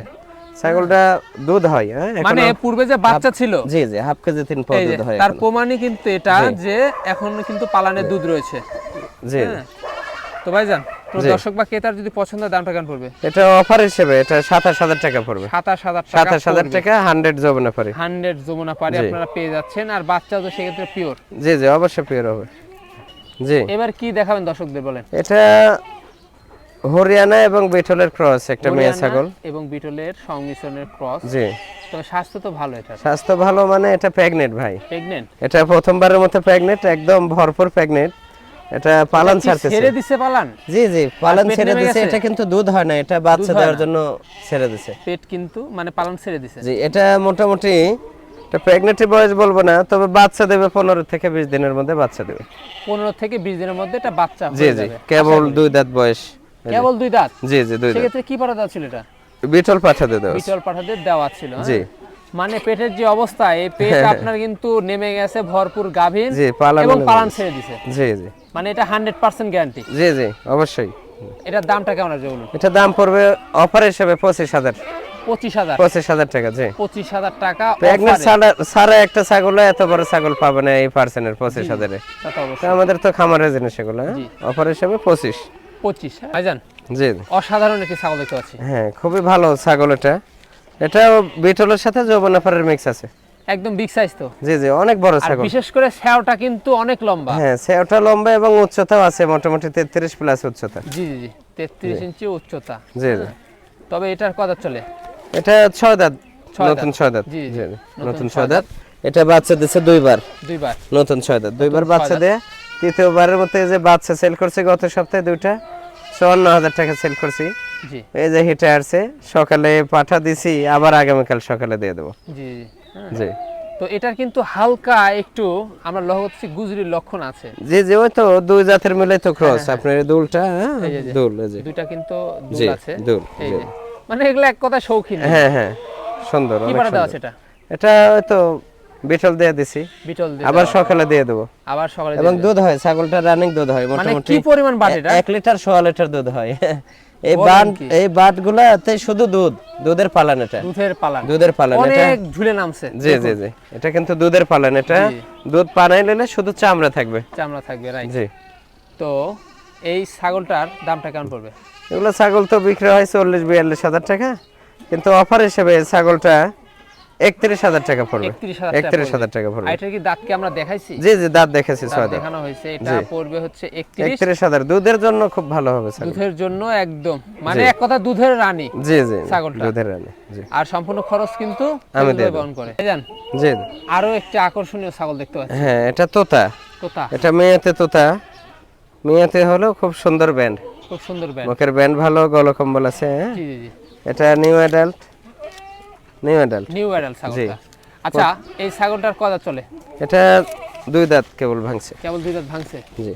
[SPEAKER 1] ছাগলটা দুধ হয় হ্যাঁ?
[SPEAKER 3] মানে পূর্বে যে বাচ্চা ছিল
[SPEAKER 1] জি জি হাফ কেজি তিন পাও দুধ হয়
[SPEAKER 3] তার প্রমাণই কিন্তু এটা যে এখন কিন্তু পালানের দুধ রয়েছে।
[SPEAKER 1] জি।
[SPEAKER 3] হ্যাঁ। তো ভাইজান দর্শক বা ক্রেতার যদি পছন্দ দামটা কেমন পড়বে?
[SPEAKER 1] এটা অফার হিসেবে এটা সাতাশ হাজার টাকা পড়বে।
[SPEAKER 3] সাতাশ হাজার
[SPEAKER 1] সাতাশ হাজার টাকা হান্ড্রেড যমুনা পারে
[SPEAKER 3] হান্ড্রেড যমুনা পাড়ি আপনারা পেয়ে যাচ্ছেন আর বাচ্চা তো সেক্ষেত্রে পিওর
[SPEAKER 1] জি জি অবশ্যই পিওর হবে। জি।
[SPEAKER 3] এবার কি দেখাবেন দর্শকদের বলেন?
[SPEAKER 1] এটা হরিয়ানা এবং বিঠলের ক্রস একটা মেয়ে ছাগল।
[SPEAKER 3] এবং বিটলের সংমিশ্রণের ক্রস
[SPEAKER 1] জি।
[SPEAKER 3] তবে স্বাস্থ্য তো ভালো এটা।
[SPEAKER 1] স্বাস্থ্য ভালো মানে এটা প্রেগনেন্ট ভাই।
[SPEAKER 3] প্রেগনেন্ট
[SPEAKER 1] এটা প্রথমবারের মতো প্রেগনেন্ট একদম ভরপুর প্রেগনেন্ট এটা পালন ছাড়তেছে।
[SPEAKER 3] ছেড়ে দিছে পালান?
[SPEAKER 1] জি জি পালন ছেড়ে দিছে এটা কিন্তু দুধ হয় না এটা বাচ্চা দেওয়ার জন্য ছেড়ে দিছে।
[SPEAKER 3] পেট কিন্তু মানে পালন ছেড়ে দিছে।
[SPEAKER 1] জি এটা মোটামুটি এটা প্রেগনেন্টের বয়স বলব না তবে বাচ্চা দেবে পনেরো থেকে বিশ দিনের মধ্যে বাচ্চা দেবে।
[SPEAKER 3] পনেরো থেকে বিশ দিনের মধ্যে এটা বাচ্চা
[SPEAKER 1] জি
[SPEAKER 3] হয়ে
[SPEAKER 1] জি
[SPEAKER 3] যাবে।
[SPEAKER 1] কেবল দুই দাঁত বয়স।
[SPEAKER 3] কেবল দুই দাঁত?
[SPEAKER 1] জি জি দুই দাঁত।
[SPEAKER 3] সেক্ষেত্রে কি পাঠা দেওয়া ছিল এটা?
[SPEAKER 1] বিটল দেওয়া আছে।
[SPEAKER 3] বিটল পাঠাতে দেওয়া ছিল হ্যাঁ?
[SPEAKER 1] জি।
[SPEAKER 3] মানে পেটের যে অবস্থা এই পেট আপনার কিন্তু নেমে গেছে ভরপুর গাভীর এবং পালান ছেড়ে দিছে।
[SPEAKER 1] জি জি।
[SPEAKER 3] মানে এটা হান্ড্রেড পার্সেন্ট গ্যারান্টি।
[SPEAKER 1] জি জি অবশ্যই।
[SPEAKER 3] এটার দামটা কেমন আসবে বলুন?
[SPEAKER 1] এটা দাম পড়বে অফার হিসেবে পঁচিশ হাজার।
[SPEAKER 3] পঁচিশ হাজার।
[SPEAKER 1] পঁচিশ হাজার টাকা জি।
[SPEAKER 3] পঁচিশ হাজার টাকা
[SPEAKER 1] ছাড়া একটা ছাগল এত বড় ছাগল পাবে না এই পার্সেন্টের পঁচিশ হাজারে।
[SPEAKER 3] তা তো অবশ্যই।
[SPEAKER 1] আমাদের তো খামারের জিনিস এগুলো হ্যাঁ? অফার হিসেবে পঁচিশ।
[SPEAKER 3] পঁচিশ হ্যাঁ? ভাইজান
[SPEAKER 1] জি।
[SPEAKER 3] অসাধারণ একটি ছাগল দেখতে পাচ্ছি।
[SPEAKER 1] হ্যাঁ খুবই ভালো ছাগল এটা। এটাও বিটলের সাথে যৌবনাফারের মিক্স আছে।
[SPEAKER 3] একদম বিগ সাইজ তো।
[SPEAKER 1] জি জি অনেক বড় ছাগল।
[SPEAKER 3] বিশেষ করে স্যাওটা কিন্তু অনেক লম্বা।
[SPEAKER 1] হ্যাঁ সেটা লম্বা এবং উচ্চতাও আছে মোটামুটি তেত্রিশ প্লাস উচ্চতা।
[SPEAKER 3] জি জি জি তেত্রিশ ইঞ্চি উচ্চতা।
[SPEAKER 1] জি জি।
[SPEAKER 3] তবে এটার কথা চলে?
[SPEAKER 1] এটা ছয় দাঁত নতুন
[SPEAKER 3] দাঁত।
[SPEAKER 1] ছয় দাঁত।
[SPEAKER 3] জি, জি। নতুন
[SPEAKER 1] নতুন
[SPEAKER 3] ছয়
[SPEAKER 1] ছয় দাঁত। এটা বাচ্চা দিচ্ছে দুইবার।
[SPEAKER 3] দুইবার।
[SPEAKER 1] নতুন ছয় দাঁত। দুইবার বাচ্চা। দিয়ে। তৃতীয়বারের মতো এই যে বাচ্চা সেল করছে গত সপ্তাহে দুইটা। চুয়ান্ন হাজার টাকা সেল করছি। এই যে হিটে আসছে সকালে পাঠা দিছি আবার আগামীকাল সকালে দিয়ে দেবো।
[SPEAKER 3] জি জি। তো এটার কিন্তু হালকা একটু আমরা লক্ষ্য গুজরির লক্ষণ আছে।
[SPEAKER 1] জি জি ওই তো দুই জাতের মিলে তো ক্রস আপনার দুলটা
[SPEAKER 3] যে, যে।
[SPEAKER 1] দুল এই যে।
[SPEAKER 3] দুইটা কিন্তু দুল আছে।
[SPEAKER 1] দুল।
[SPEAKER 3] যে। মানে এগুলো এক কথা শৌখিন।
[SPEAKER 1] হ্যাঁ হ্যাঁ। সুন্দর অনেক সুন্দর।
[SPEAKER 3] এটা?
[SPEAKER 1] এটা তো বিটল দিয়ে দিছি।
[SPEAKER 3] বিটল দিয়ে
[SPEAKER 1] আবার সকালে দিয়ে দেবো।
[SPEAKER 3] আবার সকালে
[SPEAKER 1] এবং দুধ হয় ছাগলটা রানিং দুধ হয়।
[SPEAKER 3] মানে
[SPEAKER 1] মোটামুটি
[SPEAKER 3] কি পরিমাণ বাট এটা
[SPEAKER 1] এ- এক লিটার সোয়া লিটার দুধ হয়। এই
[SPEAKER 3] কি?
[SPEAKER 1] এই বাট গুলাতে শুধু দুধ দুধের পালান এটা।
[SPEAKER 3] দুধের পালান।
[SPEAKER 1] দুধের পালান এটা
[SPEAKER 3] অনেক ঝুলে নামছে।
[SPEAKER 1] জি জি জি। এটা কিন্তু দুধের পালান এটা দুধ পানাই নিলে শুধু চামড়া থাকবে।
[SPEAKER 3] চামড়া থাকবে রাইট
[SPEAKER 1] জি।
[SPEAKER 3] তো এই ছাগলটার দামটা কেমন পড়বে?
[SPEAKER 1] এগুলো ছাগল তো বিক্রি হয় চল্লিশ বিয়াল্লিশ হাজার টাকা। কিন্তু অফার হিসেবে ছাগলটা একত্রিশ হাজার টাকা পড়বে।
[SPEAKER 3] একত্রিশ হাজার
[SPEAKER 1] টাকা পড়বে।
[SPEAKER 3] এটার কি দাঁতকে আমরা দেখাইছি?
[SPEAKER 1] জি জি দাঁত দেখেছি ছয়
[SPEAKER 3] দেখানো হয়েছে এটা পড়বে হচ্ছে একত্রিশ।
[SPEAKER 1] হাজার। দুধের জন্য খুব ভালো হবে
[SPEAKER 3] দুধের জন্য একদম। মানে এক কথা দুধের রানী
[SPEAKER 1] জি জি
[SPEAKER 3] ছাগলটা।
[SPEAKER 1] দুধের রানী
[SPEAKER 3] আর সম্পূর্ণ খরচ কিন্তু
[SPEAKER 1] আমি।
[SPEAKER 3] বহন করে। জান
[SPEAKER 1] জি
[SPEAKER 3] আরও একটি আকর্ষণীয় ছাগল দেখতে পাচ্ছি।
[SPEAKER 1] হ্যাঁ এটা তোতা।
[SPEAKER 3] তোতা।
[SPEAKER 1] এটা মেয়েতে তোতা। মেয়েতে হলো খুব সুন্দর ব্যান্ড।
[SPEAKER 3] খুব সুন্দর ব্যান্ড।
[SPEAKER 1] মুখের ব্যান্ড ভালো গলকম্বল আছে হ্যাঁ?
[SPEAKER 3] জি জি।
[SPEAKER 1] এটা new adult. New adult
[SPEAKER 3] new adult ছাগলটা। আচ্ছা এই ছাগলটার কত চলে?
[SPEAKER 1] এটা দুই দাঁত কেবল ভাঙছে।
[SPEAKER 3] কেবল দুই দাঁত ভাঙছে?
[SPEAKER 1] জি।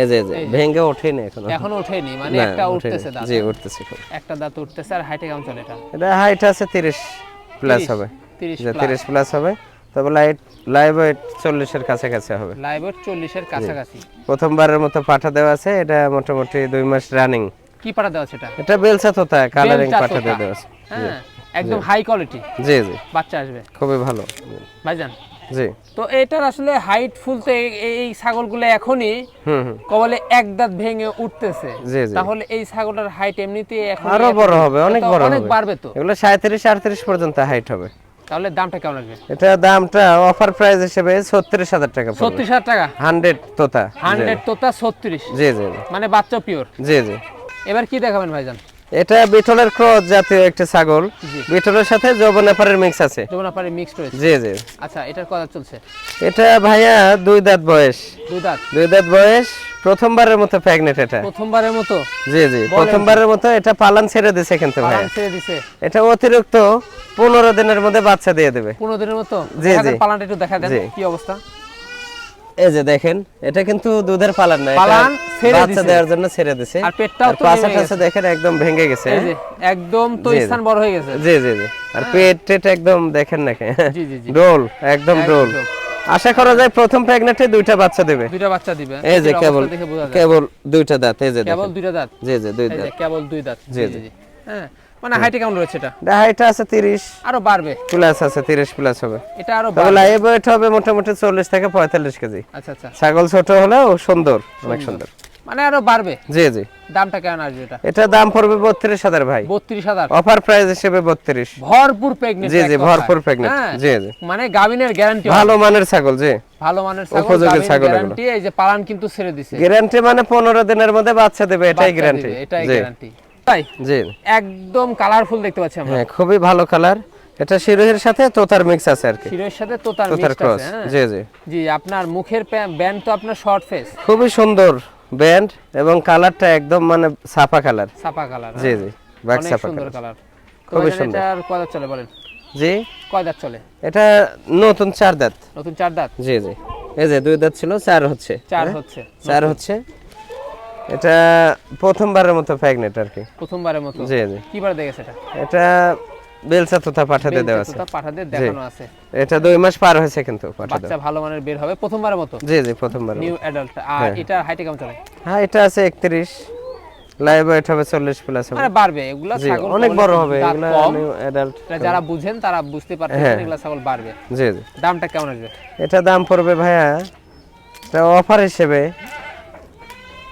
[SPEAKER 1] এই যে ভেঙে ওঠেনি এখনও।
[SPEAKER 3] এখনও ওঠেনি? মানে একটা উঠতেছে দাঁত
[SPEAKER 1] জি উঠতেছে
[SPEAKER 3] একটা দাঁত উঠতেছে আর হাইটে কেমন চলে এটা?
[SPEAKER 1] এটা হাইট আছে তিরিশ প্লাস হবে।
[SPEAKER 3] 30
[SPEAKER 1] যে
[SPEAKER 3] plus।
[SPEAKER 1] প্লাস হবে। তবে লাইট লাইভ ওয়েট চল্লিশের কাছাকাছি হবে।
[SPEAKER 3] লাইভ ওয়েট চল্লিশের কাছাকাছি।
[SPEAKER 1] প্রথমবারের মতো পাঠা দেওয়া আছে। এটা মোটামুটি দুই মাস রানিং
[SPEAKER 3] কি পাঠা দেওয়া সেটা
[SPEAKER 1] এটা? এটা বেলসা তোতা কালারিং পাঠা দেওয়া আছে।
[SPEAKER 3] হ্যাঁ। একদম হাই কোয়ালিটি
[SPEAKER 1] জি জি।
[SPEAKER 3] বাচ্চা আসবে।
[SPEAKER 1] খুবই ভালো।
[SPEAKER 3] ভাইজান
[SPEAKER 1] জি।
[SPEAKER 3] তো এটার আসলে হাইট ফুল তো এই- ছাগলগুলো এখনই কবলে এক দাঁত ভেঙে উঠতেছে।
[SPEAKER 1] জি, জি।
[SPEAKER 3] তাহলে এই ছাগলটার হাইট এমনিতে এখন
[SPEAKER 1] আরও বড় হবে অনেক বড়
[SPEAKER 3] অনেক বাড়বে তো।
[SPEAKER 1] এগুলো সাঁত্রিশ আটত্রিশ পর্যন্ত হাইট হবে।
[SPEAKER 3] তাহলে দামটা কেমন আসবে?
[SPEAKER 1] এটা দামটা অফার প্রাইস হিসেবে ছত্রিশ হাজার টাকা পড়বে।
[SPEAKER 3] ছত্রিশ হাজার টাকা?
[SPEAKER 1] হান্ড্রেড তোতা।
[SPEAKER 3] হান্ড্রেড তোতা ছত্রিশ।
[SPEAKER 1] জি জি জি।
[SPEAKER 3] মানে বাচ্চা পিওর
[SPEAKER 1] জি জি।
[SPEAKER 3] এবার কি দেখাবেন ভাইজান?
[SPEAKER 1] এটা বিটলের ক্রস জাতীয় একটা ছাগল। বিটলের সাথে যৌবনাপারের মিক্স আছে।
[SPEAKER 3] যমুনা পাড়ে মিক্সড রয়েছে।
[SPEAKER 1] জি জি।
[SPEAKER 3] আচ্ছা এটার কথা চলছে?
[SPEAKER 1] এটা ভাইয়া দুই দাঁত বয়স।
[SPEAKER 3] দুই দাঁত?
[SPEAKER 1] দুই দাঁত বয়স প্রথমবারের মতো প্রেগনেন্ট এটা।
[SPEAKER 3] প্রথমবারের মতো?
[SPEAKER 1] জি জি প্রথমবারের মতো এটা পালান ছেড়ে দিছে কিন্তু ভাইয়া।
[SPEAKER 3] পালান ছেড়ে দিছে।
[SPEAKER 1] এটা অতিরিক্ত পনেরো দিনের মধ্যে বাচ্চা দিয়ে দেবে।
[SPEAKER 3] পনেরো দিনের মতো?
[SPEAKER 1] জি, জি।
[SPEAKER 3] পালানটা একটু দেখা দেন কি অবস্থা।
[SPEAKER 1] এই যে দেখেন এটা কিন্তু দুধের পালান না
[SPEAKER 3] পালান ছেড়ে দিছে।
[SPEAKER 1] দেওয়ার জন্য ছেড়ে দিছে।
[SPEAKER 3] আর পেটটাও তো
[SPEAKER 1] পাশা টাশা দেখেন একদম ভেঙে গেছে
[SPEAKER 3] এই যে একদম তো। স্থান বড় হয়ে গেছে।
[SPEAKER 1] জি জি জি। আর পেট টেট একদম দেখেন নাকি
[SPEAKER 3] জি জি জি।
[SPEAKER 1] ডোল একদম ডোল। আশা করা যায় প্রথম প্রেগনেন্টে দুইটা বাচ্চা দেবে।
[SPEAKER 3] দুইটা বাচ্চা দিবে।
[SPEAKER 1] এই যে কেবল কেবল দুইটা দাঁত এই যে
[SPEAKER 3] কেবল দুইটা দাঁত।
[SPEAKER 1] জি জি দুই দাঁত।
[SPEAKER 3] কেবল দুই দাঁত।
[SPEAKER 1] জি
[SPEAKER 3] জি। হ্যাঁ। মানে হাইটে কেমন রয়েছে এটা?
[SPEAKER 1] হাইট আছে তিরিশ।
[SPEAKER 3] আরও বাড়বে।
[SPEAKER 1] প্লাস আছে তিরিশ প্লাস হবে।
[SPEAKER 3] এটা
[SPEAKER 1] আরও
[SPEAKER 3] বাড়বে।
[SPEAKER 1] লাইভ ওয়েট হবে মোটামুটি চল্লিশ থেকে পঁয়তাল্লিশ কেজি।
[SPEAKER 3] আচ্ছা আচ্ছা।
[SPEAKER 1] ছাগল ছোট হলেও সুন্দর অনেক সুন্দর।
[SPEAKER 3] মানে আরও বাড়বে?
[SPEAKER 1] জি জি।
[SPEAKER 3] দামটা কেমন আসবে এটা?
[SPEAKER 1] এটা দাম পড়বে বত্রিশ হাজার ভাই।
[SPEAKER 3] বত্রিশ হাজার?
[SPEAKER 1] অফার প্রাইস হিসেবে বত্রিশ।
[SPEAKER 3] ভরপুর প্রেগনেন্ট
[SPEAKER 1] জি জি ভরপুর প্রেগনেন্ট জি জি।
[SPEAKER 3] মানে গাবিনের গ্যারান্টি
[SPEAKER 1] ভালো মানের ছাগল জি।
[SPEAKER 3] ভালো মানের ছাগল
[SPEAKER 1] উপযোগী ছাগল
[SPEAKER 3] গ্যারান্টি এই যে পালান কিন্তু ছেড়ে দিছে।
[SPEAKER 1] গ্যারান্টি মানে পনেরো দিনের মধ্যে বাচ্চা দেবে এটাই গ্যারান্টি
[SPEAKER 3] এটাই গ্যারান্টি তাই?
[SPEAKER 1] জি।
[SPEAKER 3] একদম কালারফুল দেখতে পাচ্ছি আমরা।
[SPEAKER 1] হ্যাঁ খুবই ভালো কালার এটা শিরোহের সাথে তোতার মিক্স আছে আর কি।
[SPEAKER 3] শিরোর সাথে তোতার
[SPEAKER 1] ক্রস
[SPEAKER 3] আছে হ্যাঁ।
[SPEAKER 1] জি জি।
[SPEAKER 3] জি আপনার মুখের ব্যান্ড তো আপনার শর্ট ফেস
[SPEAKER 1] খুবই সুন্দর ব্যান্ড এবং কালারটা একদম মানে সাফা কালার
[SPEAKER 3] সাপা কালার
[SPEAKER 1] জি জি ব্যাক সাফা
[SPEAKER 3] সুন্দর
[SPEAKER 1] কালার খুবই সুন্দর।
[SPEAKER 3] এটার কয় দাঁত চলে বলেন?
[SPEAKER 1] জি?
[SPEAKER 3] কয় দাঁত চলে?
[SPEAKER 1] এটা নতুন চার দাঁত।
[SPEAKER 3] নতুন চার দাঁত?
[SPEAKER 1] জি জি। এই যে দুই দাঁত ছিল চার হচ্ছে।
[SPEAKER 3] চার
[SPEAKER 1] হ্যাঁ?
[SPEAKER 3] হচ্ছে।
[SPEAKER 1] চার হচ্ছে। এটা প্রথমবারের মতো প্রেগনেন্ট আর কি।
[SPEAKER 3] প্রথমবারের মতো?
[SPEAKER 1] জি জি।
[SPEAKER 3] কিবার দেখেছে এটা
[SPEAKER 1] এটা বেলসা তোতা পাঠাতে দেওয়া আছে।
[SPEAKER 3] বেলচা পাঠাতে দেখানো আছে।
[SPEAKER 1] এটা দুই মাস পার হয়েছে কিন্তু
[SPEAKER 3] বাচ্চা ভালো মানের বের হবে প্রথমবারের মতো?
[SPEAKER 1] জি জি প্রথমবার
[SPEAKER 3] নিউ অ্যাডাল্ট আর
[SPEAKER 1] হ্যাঁ।
[SPEAKER 3] এটার হাইটে কেমন চলে?
[SPEAKER 1] হ্যাঁ এটা আছে একত্রিশ। লাইভ ওয়েট হবে চল্লিশ প্লাস হবে।
[SPEAKER 3] মানে বাড়বে। এগুলা ছাগল
[SPEAKER 1] অনেক বড় হবে। এগুলা
[SPEAKER 3] কম।
[SPEAKER 1] অ্যাডাল্ট
[SPEAKER 3] যারা বুঝেন তারা বুঝতে পারতেছেন
[SPEAKER 1] হ্যাঁ।
[SPEAKER 3] এগুলা ছাগল বাড়বে।
[SPEAKER 1] জি জি।
[SPEAKER 3] দামটা কেমন আসবে?
[SPEAKER 1] এটা দাম পড়বে ভাইয়া এটা অফার হিসেবে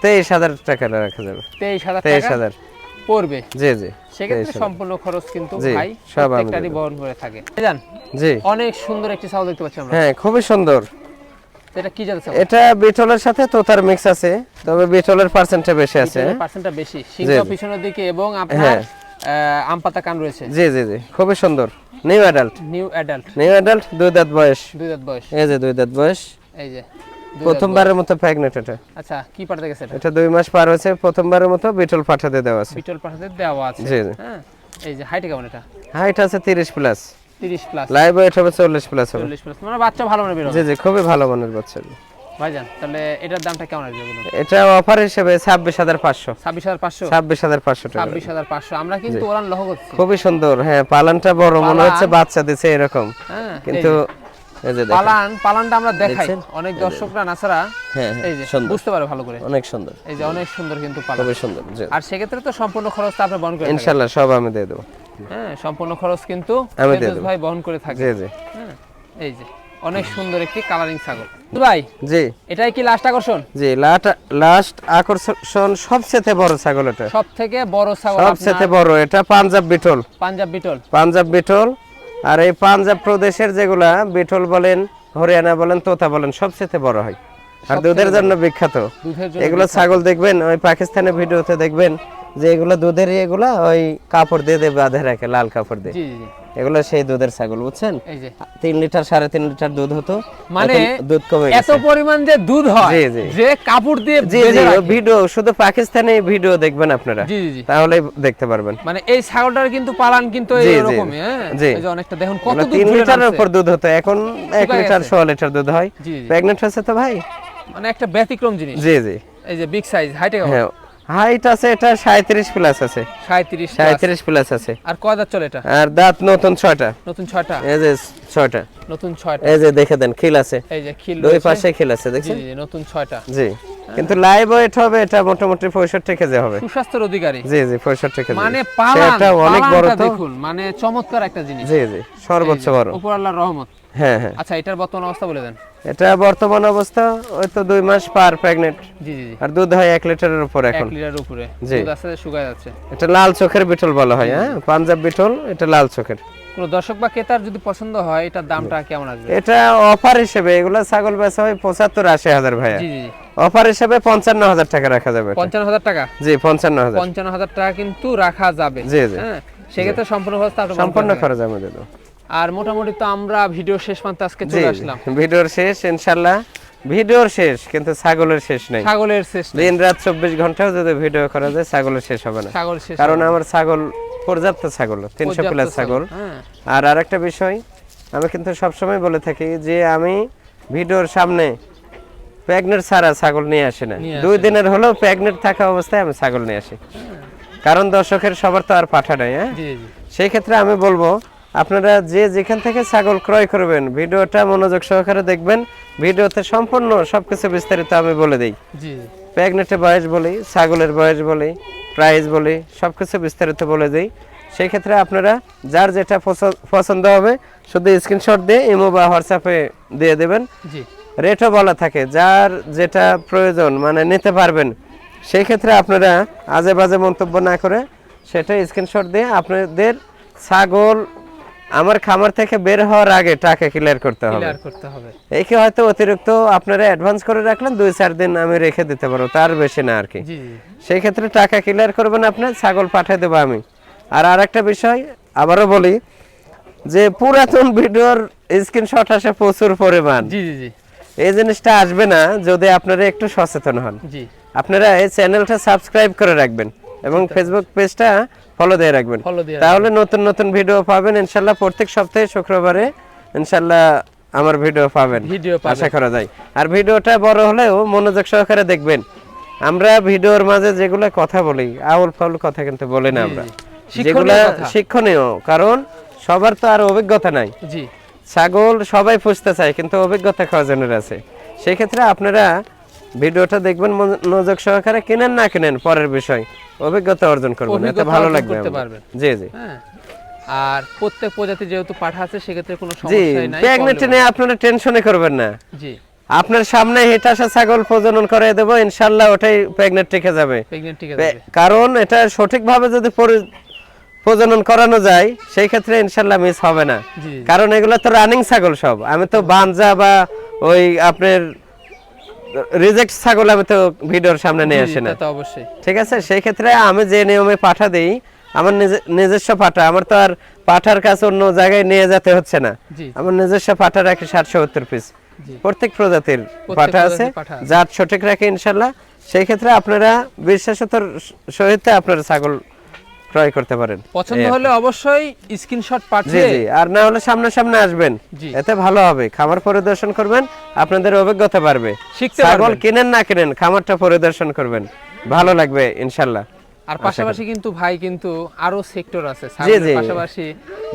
[SPEAKER 1] তেইশ হাজার টাকা রাখা যাবে।
[SPEAKER 3] তেইশ হাজার
[SPEAKER 1] তেইশ হাজার।
[SPEAKER 3] পড়বে।
[SPEAKER 1] জি জি।
[SPEAKER 3] সেক্ষেত্রে সম্পূর্ণ খরচ কিন্তু ভাই প্রত্যেকটারই বহন করে থাকে। জান
[SPEAKER 1] জি।
[SPEAKER 3] অনেক সুন্দর একটি ছাগল দেখতে পাচ্ছি আমরা।
[SPEAKER 1] হ্যাঁ খুবই সুন্দর।
[SPEAKER 3] এটা কি জাতের ছাগল
[SPEAKER 1] এটা বিটলের সাথে তোতার মিক্স আছে তবে বিটলের পার্সেন্টটা বেশি আছে।
[SPEAKER 3] পার্সেন্টটা বেশি। সিংটা পিছনের দিকে এবং আপনার
[SPEAKER 1] হ্যাঁ।
[SPEAKER 3] আম পাতা কান রয়েছে।
[SPEAKER 1] জি জি জি। খুবই সুন্দর। New adult
[SPEAKER 3] new adult
[SPEAKER 1] new adult দুই দাঁত বয়স।
[SPEAKER 3] দুই দাঁত বয়স।
[SPEAKER 1] এই যে দুই দাঁত বয়স।
[SPEAKER 3] এই যে।
[SPEAKER 1] প্রথমবারের মতো প্রেগনেন্ট এটা।
[SPEAKER 3] আচ্ছা কি পাঠাতে গেছে এটা?
[SPEAKER 1] এটা দুই মাস পার হয়েছে প্রথমবারের মতো বিটল পাঠাতে দেওয়া আছে।
[SPEAKER 3] বিটল পাঠাতে দেওয়া আছে।
[SPEAKER 1] জি।
[SPEAKER 3] হ্যাঁ এই যে হাইটে কেমন এটা?
[SPEAKER 1] হাইট আছে তিরিশ প্লাস
[SPEAKER 3] তিরিশ প্লাস
[SPEAKER 1] লাইভ ওয়েট হবে চল্লিশ প্লাস হবে।
[SPEAKER 3] চল্লিশ প্লাস মানে বাচ্চা ভালো মানে বেরোবে
[SPEAKER 1] জি জি খুবই ভালো মানের বাচ্চা।
[SPEAKER 3] ভাইজান তাহলে এটার দামটা কেমন আসবে বলুন?
[SPEAKER 1] এটা অফার হিসেবে ছাব্বিশ হাজার পাঁচশো।
[SPEAKER 3] ছাব্বিশ হাজার পাঁচশো?
[SPEAKER 1] ছাব্বিশ হাজার পাঁচশো টাকা।
[SPEAKER 3] ছাব্বিশ হাজার পাঁচশো। আমরা কিন্তু ওরান লহ করছি
[SPEAKER 1] খুবই সুন্দর। হ্যাঁ পালানটা বড় মনে হচ্ছে বাচ্চা দিছে এরকম।
[SPEAKER 3] হ্যাঁ
[SPEAKER 1] কিন্তু
[SPEAKER 3] পালান পালানটা আমরা দেখাই। অনেক দর্শকরা
[SPEAKER 1] হ্যাঁ হ্যাঁ,
[SPEAKER 3] এই যে
[SPEAKER 1] সুন্দর।
[SPEAKER 3] বুঝতে পারে ভালো করে।
[SPEAKER 1] অনেক সুন্দর।
[SPEAKER 3] এই যে অনেক সুন্দর কিন্তু পালান।
[SPEAKER 1] খুবই সুন্দর
[SPEAKER 3] আর সেক্ষেত্রে তো সম্পূর্ণ খরচটা আপনি বহন করে থাকেন।
[SPEAKER 1] ইনশাল্লাহ সব আমি দিয়ে দেবো।
[SPEAKER 3] হ্যাঁ সম্পূর্ণ খরচ কিন্তু। ভাই বহন করে থাকে।
[SPEAKER 1] জি জি।
[SPEAKER 3] হ্যাঁ এই যে অনেক সুন্দর একটি কালারিং ছাগল। ভাই
[SPEAKER 1] জি।
[SPEAKER 3] এটাই কি লাস্ট আকর্ষণ?
[SPEAKER 1] জি লাস্ট আকর্ষণ সবচেয়ে বড় ছাগল এটা।
[SPEAKER 3] সব থেকে বড় ছাগল
[SPEAKER 1] সবচেয়ে বড় এটা পাঞ্জাব বিটল।
[SPEAKER 3] পাঞ্জাব বিটল।
[SPEAKER 1] পাঞ্জাব বিটল আর এই পাঞ্জাব প্রদেশের যেগুলা বিঠল বলেন হরিয়ানা বলেন তোতা বলেন সবচেয়ে বড় হয়। আর দুধের জন্য বিখ্যাত। এগুলো ছাগল দেখবেন ওই পাকিস্তানের ভিডিওতে দেখবেন যে এগুলো দুধের এগুলা ওই কাপড় দিয়ে দিয়ে বাঁধে রাখে লাল কাপড় দিয়ে। এগুলো সেই দুধের ছাগল বুঝছেন?
[SPEAKER 3] এই
[SPEAKER 1] তিন লিটার সাড়ে তিন লিটার দুধ হতো
[SPEAKER 3] মানে
[SPEAKER 1] দুধ কমে
[SPEAKER 3] এত পরিমাণ যে দুধ হয়। যে কাপড় দিয়ে
[SPEAKER 1] জি জি ভিডিও শুধু পাকিস্তানি ভিডিও দেখবেন আপনারা। তাহলে দেখতে পারবেন।
[SPEAKER 3] মানে এই ছাগলটার কিন্তু পালান কিন্তু। এরকমই হ্যাঁ? এই যে অনেকটা দেখুন কত দুধ
[SPEAKER 1] তিন লিটারের উপর দুধ হতো এখন এক লিটার
[SPEAKER 3] গেছে।
[SPEAKER 1] সোয়া লিটার দুধ হয়। প্রেগনেন্ট হয়েছে তো ভাই?
[SPEAKER 3] মানে একটা ব্যতিক্রম জিনিস।
[SPEAKER 1] জি জি।
[SPEAKER 3] এই যে বিগ সাইজ হাইটে
[SPEAKER 1] হ্যাঁ হাইট আছে এটা সাঁত্রিশ প্লাস আছে।
[SPEAKER 3] সাঁত্রিশ
[SPEAKER 1] সাঁত্রিশ প্লাস আছে।
[SPEAKER 3] আর কয় দাঁত চলে এটা?
[SPEAKER 1] আর দাঁত নতুন ছয়টা।
[SPEAKER 3] নতুন ছয়টা?
[SPEAKER 1] এই যে ছয়টা।
[SPEAKER 3] নতুন ছয়টা।
[SPEAKER 1] এই যে দেখে দেন খিল আছে।
[SPEAKER 3] এই যে খিল
[SPEAKER 1] দুই পাশে খিল আছে দেখছেন?
[SPEAKER 3] জি জি, নতুন ছয়টা।
[SPEAKER 1] জি কিন্তু লাইভ ওয়েট হবে এটা মোটামুটি পঁয়ষট্টি কেজি হবে।
[SPEAKER 3] সুস্বাস্থ্যের অধিকারী।
[SPEAKER 1] জি জি পঁয়ষট্টি কেজি
[SPEAKER 3] মানে পালান
[SPEAKER 1] সেটা অনেক বড় তো।
[SPEAKER 3] দেখুন মানে চমৎকার একটা জিনিস।
[SPEAKER 1] জি জি সর্বোচ্চ বড়।
[SPEAKER 3] উপর আল্লাহর রহমত।
[SPEAKER 1] হ্যাঁ হ্যাঁ।
[SPEAKER 3] আচ্ছা এটার বর্তমান অবস্থা বলে দেন।
[SPEAKER 1] এটা বর্তমান অবস্থা ওই তো দুই মাস পার প্রেগনেন্ট
[SPEAKER 3] জি জি
[SPEAKER 1] আর দুধ হয় এক লিটারের উপর
[SPEAKER 3] এক
[SPEAKER 1] এখন।
[SPEAKER 3] লিটার উপরে।
[SPEAKER 1] জি।
[SPEAKER 3] দুধ আস্তে শুকায় যাচ্ছে
[SPEAKER 1] এটা লাল চোখের বিটল বলা হয় হ্যাঁ? পাঞ্জাব বিটল এটা লাল চোখের।
[SPEAKER 3] কোনো দর্শক বা ক্রেতার যদি পছন্দ হয় এটার দামটা কেমন আসবে?
[SPEAKER 1] এটা অফার হিসেবে এগুলো ছাগল বেচা হয় পঁচাত্তর আশি হাজার ভাইয়া।
[SPEAKER 3] জি জি
[SPEAKER 1] অফার হিসেবে পঞ্চান্ন হাজার টাকা রাখা যাবে।
[SPEAKER 3] পঞ্চান্ন হাজার টাকা?
[SPEAKER 1] জি পঞ্চান্ন হাজার।
[SPEAKER 3] পঞ্চান্ন হাজার টাকা কিন্তু রাখা যাবে।
[SPEAKER 1] জি, জি।
[SPEAKER 3] হ্যাঁ সেক্ষেত্রে সম্পূর্ণ বহন
[SPEAKER 1] সম্পূর্ণ
[SPEAKER 3] করে
[SPEAKER 1] খরচ আমাদের।
[SPEAKER 3] আর মোটামুটি তো আমরা ভিডিও শেষ প্রান্তে আজকে চলে আসলাম।
[SPEAKER 1] ভিডিওর শেষ ইনশাল্লাহ ভিডিওর শেষ কিন্তু ছাগলের শেষ নাই।
[SPEAKER 3] ছাগলের শেষ।
[SPEAKER 1] দিন রাত চব্বিশ ঘন্টাও যদি ভিডিও করা যায় ছাগলের শেষ হবে না।
[SPEAKER 3] ছাগল শেষ
[SPEAKER 1] কারণ আমার ছাগল পর্যাপ্ত ছাগল তিনশো প্লাস ছাগল
[SPEAKER 3] হ্যাঁ।
[SPEAKER 1] আর আরেকটা বিষয় আমি কিন্তু সবসময় বলে থাকি যে আমি ভিডিওর সামনে প্রেগনেন্ট ছাড়া ছাগল নিয়ে আসি না। দুই দিনের হলেও প্রেগনেন্ট থাকা অবস্থায় আমি ছাগল নিয়ে আসি। কারণ দর্শকের সবার তো আর পাঠা নাই হ্যাঁ? সেই ক্ষেত্রে আমি বলব আপনারা যে যেখান থেকে ছাগল ক্রয় করবেন ভিডিওটা মনোযোগ সহকারে দেখবেন। ভিডিওতে সম্পূর্ণ সবকিছু বিস্তারিত আমি বলে দিই। প্রেগনেন্টের বয়স বলি ছাগলের বয়স বলি প্রাইস বলি সবকিছু বিস্তারিত বলে দিই। সেই ক্ষেত্রে আপনারা যার যেটা পছ- পছন্দ হবে শুধু স্ক্রিনশট দিয়ে ইমো বা হোয়াটসঅ্যাপে দিয়ে দেবেন। রেটও বলা থাকে যার যেটা প্রয়োজন মানে নিতে পারবেন। সেই ক্ষেত্রে আপনারা আজে বাজে মন্তব্য না করে সেটা স্ক্রিনশট দিয়ে আপনাদের ছাগল আমার খামার থেকে বের হওয়ার আগে টাকা ক্লিয়ার করতে হবে।
[SPEAKER 3] ক্লিয়ার করতে হবে।
[SPEAKER 1] একে হয়তো অতিরিক্ত আপনারা অ্যাডভান্স করে রাখলেন দুই চার দিন আমি রেখে দিতে পারব তার বেশি না আর কি। সেই ক্ষেত্রে টাকা ক্লিয়ার করবেন আপনি ছাগল পাঠিয়ে দেবো আমি। আর আরেকটা বিষয় আবারও বলি যে পুরাতন ভিডিওর স্ক্রিনশট আসে প্রচুর পরিমাণ।
[SPEAKER 3] জি জি জি।
[SPEAKER 1] এই জিনিসটা আসবে না যদি আপনারা একটু সচেতন হন।
[SPEAKER 3] জি।
[SPEAKER 1] আপনারা এই চ্যানেলটা সাবস্ক্রাইব করে রাখবেন। এবং ফেসবুক পেজটা ফলো দিয়ে রাখবেন। তাহলে নতুন নতুন ভিডিও পাবেন ইনশাল্লাহ। প্রত্যেক সপ্তাহে শুক্রবারে ইনশাল্লাহ আমার ভিডিও পাবেন।
[SPEAKER 3] ভিডিও
[SPEAKER 1] আশা করা যায়। আর ভিডিওটা বড় হলেও মনোযোগ সহকারে দেখবেন। আমরা ভিডিওর মাঝে যেগুলো কথা বলি আউল ফাউল কথা কিন্তু বলি না আমরা। যেগুলা। শিক্ষণীয় কারণ সবার তো আর অভিজ্ঞতা নাই।
[SPEAKER 3] জি।
[SPEAKER 1] ছাগল সবাই পুষতে চায় কিন্তু অভিজ্ঞতা কজনের আছে? সেই ক্ষেত্রে আপনারা ভিডিওটা দেখবেন মন- মনোযোগ সহকারে কিনেন না কিনেন পরের বিষয়। অভিজ্ঞতা অর্জন করবেন এতে ভালো লাগবে। জি জি।
[SPEAKER 3] হ্যাঁ। আর প্রত্যেক প্রজাতি যেহেতু পাঠা আছে সেক্ষেত্রে কোনো
[SPEAKER 1] জি
[SPEAKER 3] সমস্যাই নাই
[SPEAKER 1] প্রেগনেন্ট নিয়ে আপনারা টেনশনে করবেন না।
[SPEAKER 3] জি।
[SPEAKER 1] আপনার সামনে হেঁটে আসা ছাগল প্রজনন করে দেবো ইনশাল্লাহ ওটাই প্রেগনেন্ট টিকে যাবে।
[SPEAKER 3] প্রেগনেন্ট ঠিক
[SPEAKER 1] বে-
[SPEAKER 3] আছে
[SPEAKER 1] কারণ এটা সঠিকভাবে যদি প্রজনন করানো যায় সেই ক্ষেত্রে ইনশাল্লাহ মিস হবে না। কারণ এগুলো তো রানিং ছাগল সব। আমি তো বানজা বা ওই আপনার রিজেক্ট ছাগল আমি তো ভিডিওর সামনে নিয়ে আসি না।
[SPEAKER 3] অবশ্যই।
[SPEAKER 1] ঠিক আছে? সেই ক্ষেত্রে আমি যে নিয়মে পাঠা দেই আমার নিজস্ব পাঠা আমার তো আর পাঠার কাছে অন্য জায়গায় নিয়ে যেতে হচ্ছে না। আমার নিজস্ব পাঠা রাখি ষাটশো সত্তর পিস প্রত্যেক প্রজাতির পাঠা আছে। জাত সঠিক রাখে ইনশাল্লাহ। সেই ক্ষেত্রে আপনারা বিশ্বাসতর সহিত আপনারা ছাগল ক্রয় করতে পারেন।
[SPEAKER 3] পছন্দ। হলে অবশ্যই স্ক্রিনশট পাঠিয়ে
[SPEAKER 1] জি আর না হলে সামনে সামনে আসবেন এতে ভালো হবে। খামার পরিদর্শন করবেন আপনাদের অভিজ্ঞতা বাড়বে। ছাগল কিনেন না কিনেন খামারটা পরিদর্শন করবেন। ভালো লাগবে ইনশাল্লাহ।
[SPEAKER 3] আর পাশাপাশি কিন্তু ভাই কিন্তু আরও সেক্টর আছে পাশাপাশি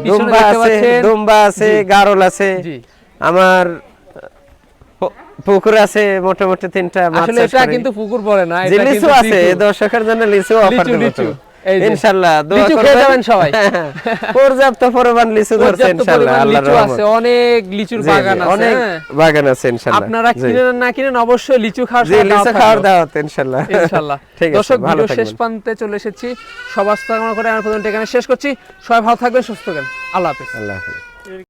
[SPEAKER 1] দুম্বা আছে দুম্বা আছে গারল আছে।
[SPEAKER 3] জি।
[SPEAKER 1] আমার পুকুর আছে মোটামুটি তিনটা মাছ
[SPEAKER 3] আসলে এটা কিন্তু পুকুর বলে না এটা
[SPEAKER 1] লিচু
[SPEAKER 3] কিন্তু
[SPEAKER 1] আছে
[SPEAKER 3] লিচু।
[SPEAKER 1] দর্শকের জন্য লিচু অফার দেব
[SPEAKER 3] যে।
[SPEAKER 1] ইনশাআল্লাহ দোয়া করবেন।
[SPEAKER 3] যাবেন সবাই।
[SPEAKER 1] পর্যাপ্ত পরিমাণ লিচু ধরছে ইনশাআল্লাহ আল্লাহর
[SPEAKER 3] লিচু আছে অনেক লিচুর
[SPEAKER 1] জি, জি,
[SPEAKER 3] বাগান আছে
[SPEAKER 1] অনেক
[SPEAKER 3] হ্যাঁ।
[SPEAKER 1] বাগান আছে ইনশাআল্লাহ
[SPEAKER 3] আপনারা কিনেন না কিনেন অবশ্যই লিচু খাওয়ার
[SPEAKER 1] জি
[SPEAKER 3] সময়
[SPEAKER 1] লিচু
[SPEAKER 3] দাওয়াত
[SPEAKER 1] খাওয়ার দাওয়াত ইনশাআল্লাহ
[SPEAKER 3] ইনশাআল্লাহ
[SPEAKER 1] ঠিক আছে
[SPEAKER 3] দর্শক
[SPEAKER 1] ভালো
[SPEAKER 3] ভিডিও শেষ প্রান্তে চলে এসেছি। সবার কামনা করে আমার এখানে শেষ করছি। সবাই ভালো থাকবেন সুস্থ থাকবেন। আল্লাহ হাফেজ।
[SPEAKER 1] আল্লাহ হাফেজ।